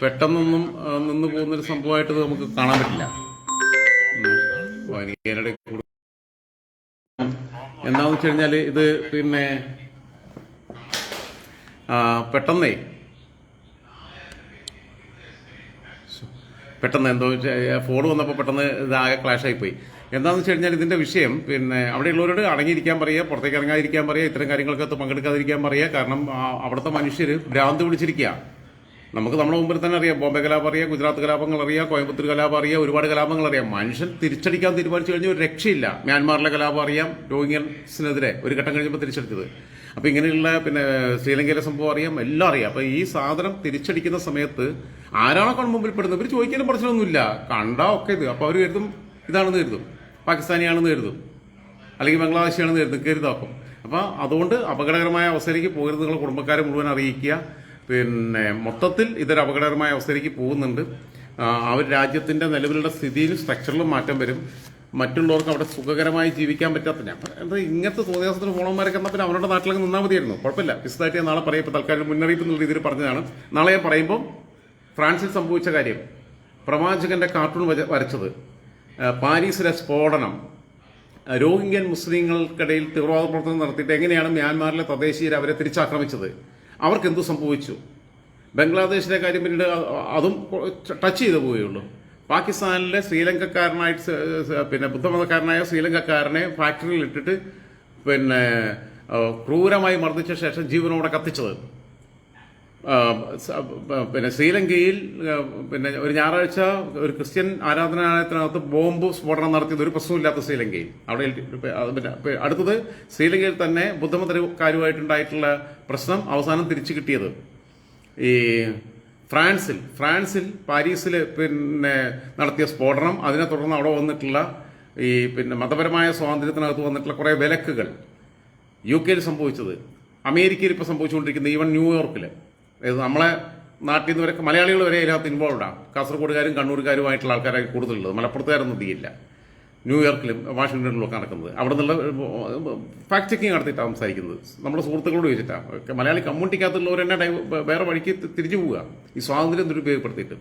പെട്ടെന്നൊന്നും നിന്ന് നിന്ന് പോകുന്നൊരു സംഭവമായിട്ട് നമുക്ക് കാണാൻ പറ്റില്ല. എന്താണെന്ന് വെച്ച് കഴിഞ്ഞാൽ ഇത് പിന്നെ പെട്ടെന്നേ പെട്ടെന്ന് എന്തോ ഫോൺ വന്നപ്പോൾ പെട്ടെന്ന് ഇതാകെ ക്ലാഷ് ആയിപ്പോയി എന്താണെന്ന് വെച്ച് കഴിഞ്ഞാൽ ഇതിന്റെ വിഷയം പിന്നെ അവിടെയുള്ളവരോട് അടങ്ങിയിരിക്കാൻ പറയുക പുറത്തേക്ക് ഇറങ്ങാതിരിക്കാൻ പറയുക ഇത്തരം കാര്യങ്ങൾക്കകത്ത് പങ്കെടുക്കാതിരിക്കാൻ പറയുക. കാരണം അവിടുത്തെ മനുഷ്യർ ഭ്രാന്ത് പിടിച്ചിരിക്കുക നമുക്ക് നമ്മുടെ മുമ്പിൽ തന്നെ അറിയാം. ബോംബെ കലാപം അറിയാം ഗുജറാത്ത് കലാപങ്ങൾ അറിയാം കോയമ്പത്തൂർ കലാപം അറിയാം ഒരുപാട് കലാപങ്ങൾ അറിയാം. മനുഷ്യൻ തിരിച്ചടിക്കാൻ തീരുമാനിച്ചു കഴിഞ്ഞാൽ ഒരു രക്ഷയില്ല. മ്യാൻമാറിലെ കലാപം അറിയാം രോഹിംഗ്യൻസിനെതിരെ ഒരു ഘട്ടം കഴിഞ്ഞപ്പോൾ തിരിച്ചടിച്ചത്. അപ്പോൾ ഇങ്ങനെയുള്ള പിന്നെ ശ്രീലങ്കയിലെ സംഭവം അറിയാം എല്ലാം അറിയാം. അപ്പോൾ ഈ സാധനം തിരിച്ചടിക്കുന്ന സമയത്ത് ആരാണോ കൺമുമ്പിൽ പെടുന്നത്? ഇവർ ചോദിക്കാനും പ്രശ്നമൊന്നുമില്ല. കണ്ടാ ഒക്കെ ഇത്. അപ്പോൾ അവർ കരുതും ഇതാണെന്ന് കരുതും. പാകിസ്ഥാനിയാണെന്ന് കരുതും. അല്ലെങ്കിൽ ബംഗ്ലാദേശിയാണെന്ന് കരുതും. കരുതാക്കും അപ്പോൾ അതുകൊണ്ട് അപകടകരമായ അവസ്ഥയിലേക്ക് പോകരുത് നിങ്ങൾ കുടുംബക്കാരെ മുഴുവൻ അറിയിക്കുക. പിന്നെ മൊത്തത്തിൽ ഇതൊരു അപകടകരമായ അവസ്ഥയിലേക്ക് പോകുന്നുണ്ട്. അവർ രാജ്യത്തിന്റെ നിലവിലുള്ള സ്ഥിതിയിലും സ്ട്രക്ചറിലും മാറ്റം വരും. മറ്റുള്ളവർക്ക് അവിടെ സുഖകരമായി ജീവിക്കാൻ പറ്റാത്ത ഞാൻ എന്താ ഇങ്ങനത്തെ സ്വദേശത്തിന് ഫോണന്മാരൊക്കെ എന്നാൽ പിന്നെ അവരുടെ നാട്ടിലൊക്കെ നിന്നാൽ മതിയായിരുന്നു. കുഴപ്പമില്ല. വിശദമായിട്ട് നാളെ പറയാം. ഇപ്പോൾ തൽക്കാലം മുന്നറിയിപ്പ് എന്നുള്ള രീതിയിൽ പറഞ്ഞതാണ്. നാളെ ഞാൻ പറയുമ്പോൾ ഫ്രാൻസിൽ സംഭവിച്ച കാര്യം. പ്രവാചകന്റെ കാർട്ടൂൺ വര- വരച്ചത് പാരീസിലെ സ്ഫോടനം രോഹിംഗ്യൻ മുസ്ലിങ്ങൾക്കിടയിൽ തീവ്രവാദ പ്രവർത്തനം നടത്തിയിട്ട് എങ്ങനെയാണ് മ്യാൻമാറിലെ തദ്ദേശീയർ അവരെ തിരിച്ചാക്രമിച്ചത്? അവർക്ക് എന്തു സംഭവിച്ചു? ബംഗ്ലാദേശിലെ കാര്യം പിന്നീട് അതും ടച്ച് ചെയ്തു പോവുകയുള്ളൂ. പാകിസ്ഥാനിലെ ശ്രീലങ്കക്കാരനായിട്ട് പിന്നെ ബുദ്ധമതക്കാരനായ ശ്രീലങ്കക്കാരനെ ഫാക്ടറിയിൽ ഇട്ടിട്ട് പിന്നെ ക്രൂരമായി മർദ്ദിച്ച ശേഷം ജീവനോടെ കത്തിച്ചത്. പിന്നെ ശ്രീലങ്കയിൽ പിന്നെ ഒരു ഞായറാഴ്ച ഒരു ക്രിസ്ത്യൻ ആരാധനാലയത്തിനകത്ത് ബോംബ് സ്ഫോടനം നടത്തിയത് ഒരു പ്രശ്നമില്ലാത്ത ശ്രീലങ്കയിൽ. അവിടെ പിന്നെ അടുത്തത് ശ്രീലങ്കയിൽ തന്നെ ബുദ്ധമതക്കാരുമായിട്ടുണ്ടായിട്ടുള്ള പ്രശ്നം അവസാനം തിരിച്ചു കിട്ടിയത്. ഈ ഫ്രാൻസിൽ ഫ്രാൻസിൽ പാരീസിൽ പിന്നെ നടത്തിയ സ്ഫോടനം അതിനെ തുടർന്ന് അവിടെ വന്നിട്ടുള്ള ഈ പിന്നെ മതപരമായ സ്വാതന്ത്ര്യത്തിനകത്ത് വന്നിട്ടുള്ള കുറേ വിലക്കുകൾ. യു കെയിൽ സംഭവിച്ചത്. അമേരിക്കയിൽ ഇപ്പോൾ സംഭവിച്ചുകൊണ്ടിരിക്കുന്നത് ഈവൻ ന്യൂയോർക്കിൽ അതായത് നമ്മളെ നാട്ടിൽ നിന്ന് വരെ മലയാളികൾ വരെ ഇതിനകത്ത് ആണ് കാസർഗോഡുകാരും കണ്ണൂരുകാരുമായിട്ടുള്ള ആൾക്കാരായി കൂടുതലുള്ളത്. മലപ്പുറത്തുകാരൊന്നും തീയില്ല. ന്യൂയോർക്കിലും വാഷിങ്ടണിലും ഒക്കെ നടക്കുന്നത്. അവിടെ നിന്നുള്ള ഫാക്ട് ചെക്കിങ് നടത്തിയിട്ടാണ് സംസാരിക്കുന്നത്. നമ്മുടെ സുഹൃത്തുക്കളോട് ചോദിച്ചിട്ടാണ് മലയാളി കമ്മ്യൂണിറ്റിക്കകത്തുള്ളവർ തന്നെ വേറെ വഴിക്ക് തിരിച്ചു പോവുക. ഈ സ്വാതന്ത്ര്യം ദുരുപയോഗപ്പെടുത്തിയിട്ട്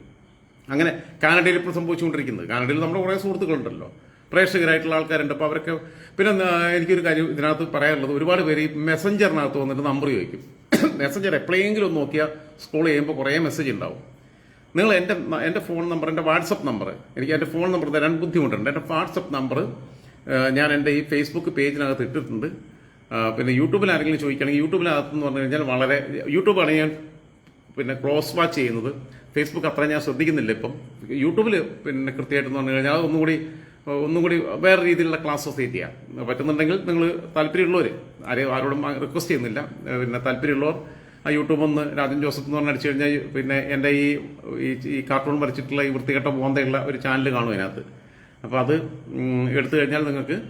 അങ്ങനെ കാനഡയിൽ ഇപ്പോൾ സംഭവിച്ചുകൊണ്ടിരിക്കുന്നത്. കാനഡയിൽ നമ്മുടെ കുറേ സുഹൃത്തുക്കളുണ്ടല്ലോ. പ്രേക്ഷകരായിട്ടുള്ള ആൾക്കാരുണ്ട്. അപ്പോൾ അവരൊക്കെ പിന്നെ എനിക്കൊരു കാര്യം ഇതിനകത്ത് പറയാനുള്ളത്. ഒരുപാട് പേര് ഈ മെസ്സഞ്ചറിനകത്ത് വന്നിട്ട് നമ്പർ ചോദിക്കും. മെസ്സഞ്ചർ എപ്പോഴെങ്കിലും നോക്കിയാൽ സ്ക്രോൾ ചെയ്യുമ്പോൾ കുറേ മെസ്സേജ് ഉണ്ടാവും. നിങ്ങൾ എന്റെ എന്റെ ഫോൺ നമ്പർ എന്റെ വാട്സപ്പ് നമ്പർ എനിക്ക് എന്റെ ഫോൺ നമ്പർ തരാൻ ബുദ്ധിമുട്ടുണ്ട്. എന്റെ വാട്സപ്പ് നമ്പർ ഞാൻ എന്റെ ഈ ഫേസ്ബുക്ക് പേജിനകത്ത് ഇട്ടിട്ടുണ്ട്. പിന്നെ യൂട്യൂബിൽ ആരെങ്കിലും ചോദിക്കുകയാണെങ്കിൽ യൂട്യൂബിനകത്ത് എന്ന് പറഞ്ഞു കഴിഞ്ഞാൽ വളരെ യൂട്യൂബാണ് ഞാൻ പിന്നെ ക്രോസ് വാച്ച് ചെയ്യുന്നത്. ഫേസ്ബുക്ക് അത്ര ഞാൻ ശ്രദ്ധിക്കുന്നില്ല ഇപ്പം. യൂട്യൂബിൽ പിന്നെ കൃത്യമായിട്ടെന്ന് പറഞ്ഞു കഴിഞ്ഞാൽ ഒന്നുകൂടി ഒന്നുകൂടി ഒന്നും കൂടി വേറെ രീതിയിലുള്ള ക്ലാസ് സെറ്റ് ചെയ്യാം പറ്റുന്നുണ്ടെങ്കിൽ നിങ്ങൾ താല്പര്യമുള്ളവർ ആരെയും ആരോടും റിക്വസ്റ്റ് ചെയ്യുന്നില്ല. പിന്നെ താല്പര്യമുള്ളവർ ആ യൂട്യൂബ് ഒന്ന് രാജൻ ജോസഫ് എന്ന് പറഞ്ഞ് അടിച്ചു കഴിഞ്ഞാൽ പിന്നെ എന്റെ ഈ ഈ- കാർട്ടൂൺ വരച്ചിട്ടുള്ള ഈ വൃത്തികെട്ട പോന്തയുള്ള ഒരു ചാനൽ കാണും അതിനകത്ത്. അപ്പോൾ അത് എടുത്തു കഴിഞ്ഞാൽ നിങ്ങൾക്ക്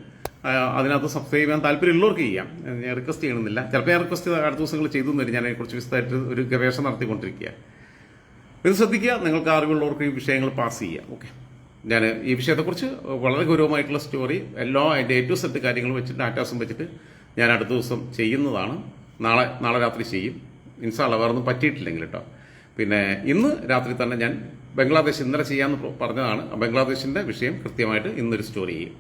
അതിനകത്ത് സബ്സ്ക്രൈബ് ചെയ്യാൻ താല്പര്യമുള്ളവർക്ക് ചെയ്യാം. ഞാൻ റിക്വസ്റ്റ് ചെയ്യണമെന്നില്ല. ചിലപ്പോൾ ഞാൻ റിക്വസ്റ്റ് അടുത്ത ദിവസങ്ങൾ ചെയ്തു തരും. ഞാൻ അതിനെക്കുറിച്ച് വിശദമായിട്ട് ഒരു ഗവേഷണം നടത്തിക്കൊണ്ടിരിക്കുക. ഇത് ശ്രദ്ധിക്കുക. നിങ്ങൾക്ക് അറിവുള്ളവർക്ക് ഈ വിഷയങ്ങൾ പാസ് ചെയ്യാം. ഓക്കെ ഞാൻ ഈ വിഷയത്തെക്കുറിച്ച് വളരെ ഗൗരവമായിട്ടുള്ള സ്റ്റോറി എല്ലാ അതിന്റെ ഏറ്റവും സെറ്റ് കാര്യങ്ങൾ വെച്ചിട്ട് ഡാറ്റാസും വെച്ചിട്ട് ഞാൻ അടുത്ത ദിവസം ചെയ്യുന്നതാണ്. നാളെ നാളെ രാത്രി ചെയ്യും. ഇൻഷാല്ല വേറൊന്നും പറ്റിയിട്ടില്ലെങ്കിൽ കേട്ടോ പിന്നെ ഇന്ന് രാത്രി തന്നെ ഞാൻ ബംഗ്ലാദേശ് ഇന്നലെ ചെയ്യാമെന്ന് പറഞ്ഞതാണ്. ബംഗ്ലാദേശിന്റെ വിഷയം കൃത്യമായിട്ട് ഇന്നൊരു സ്റ്റോറി ചെയ്യും.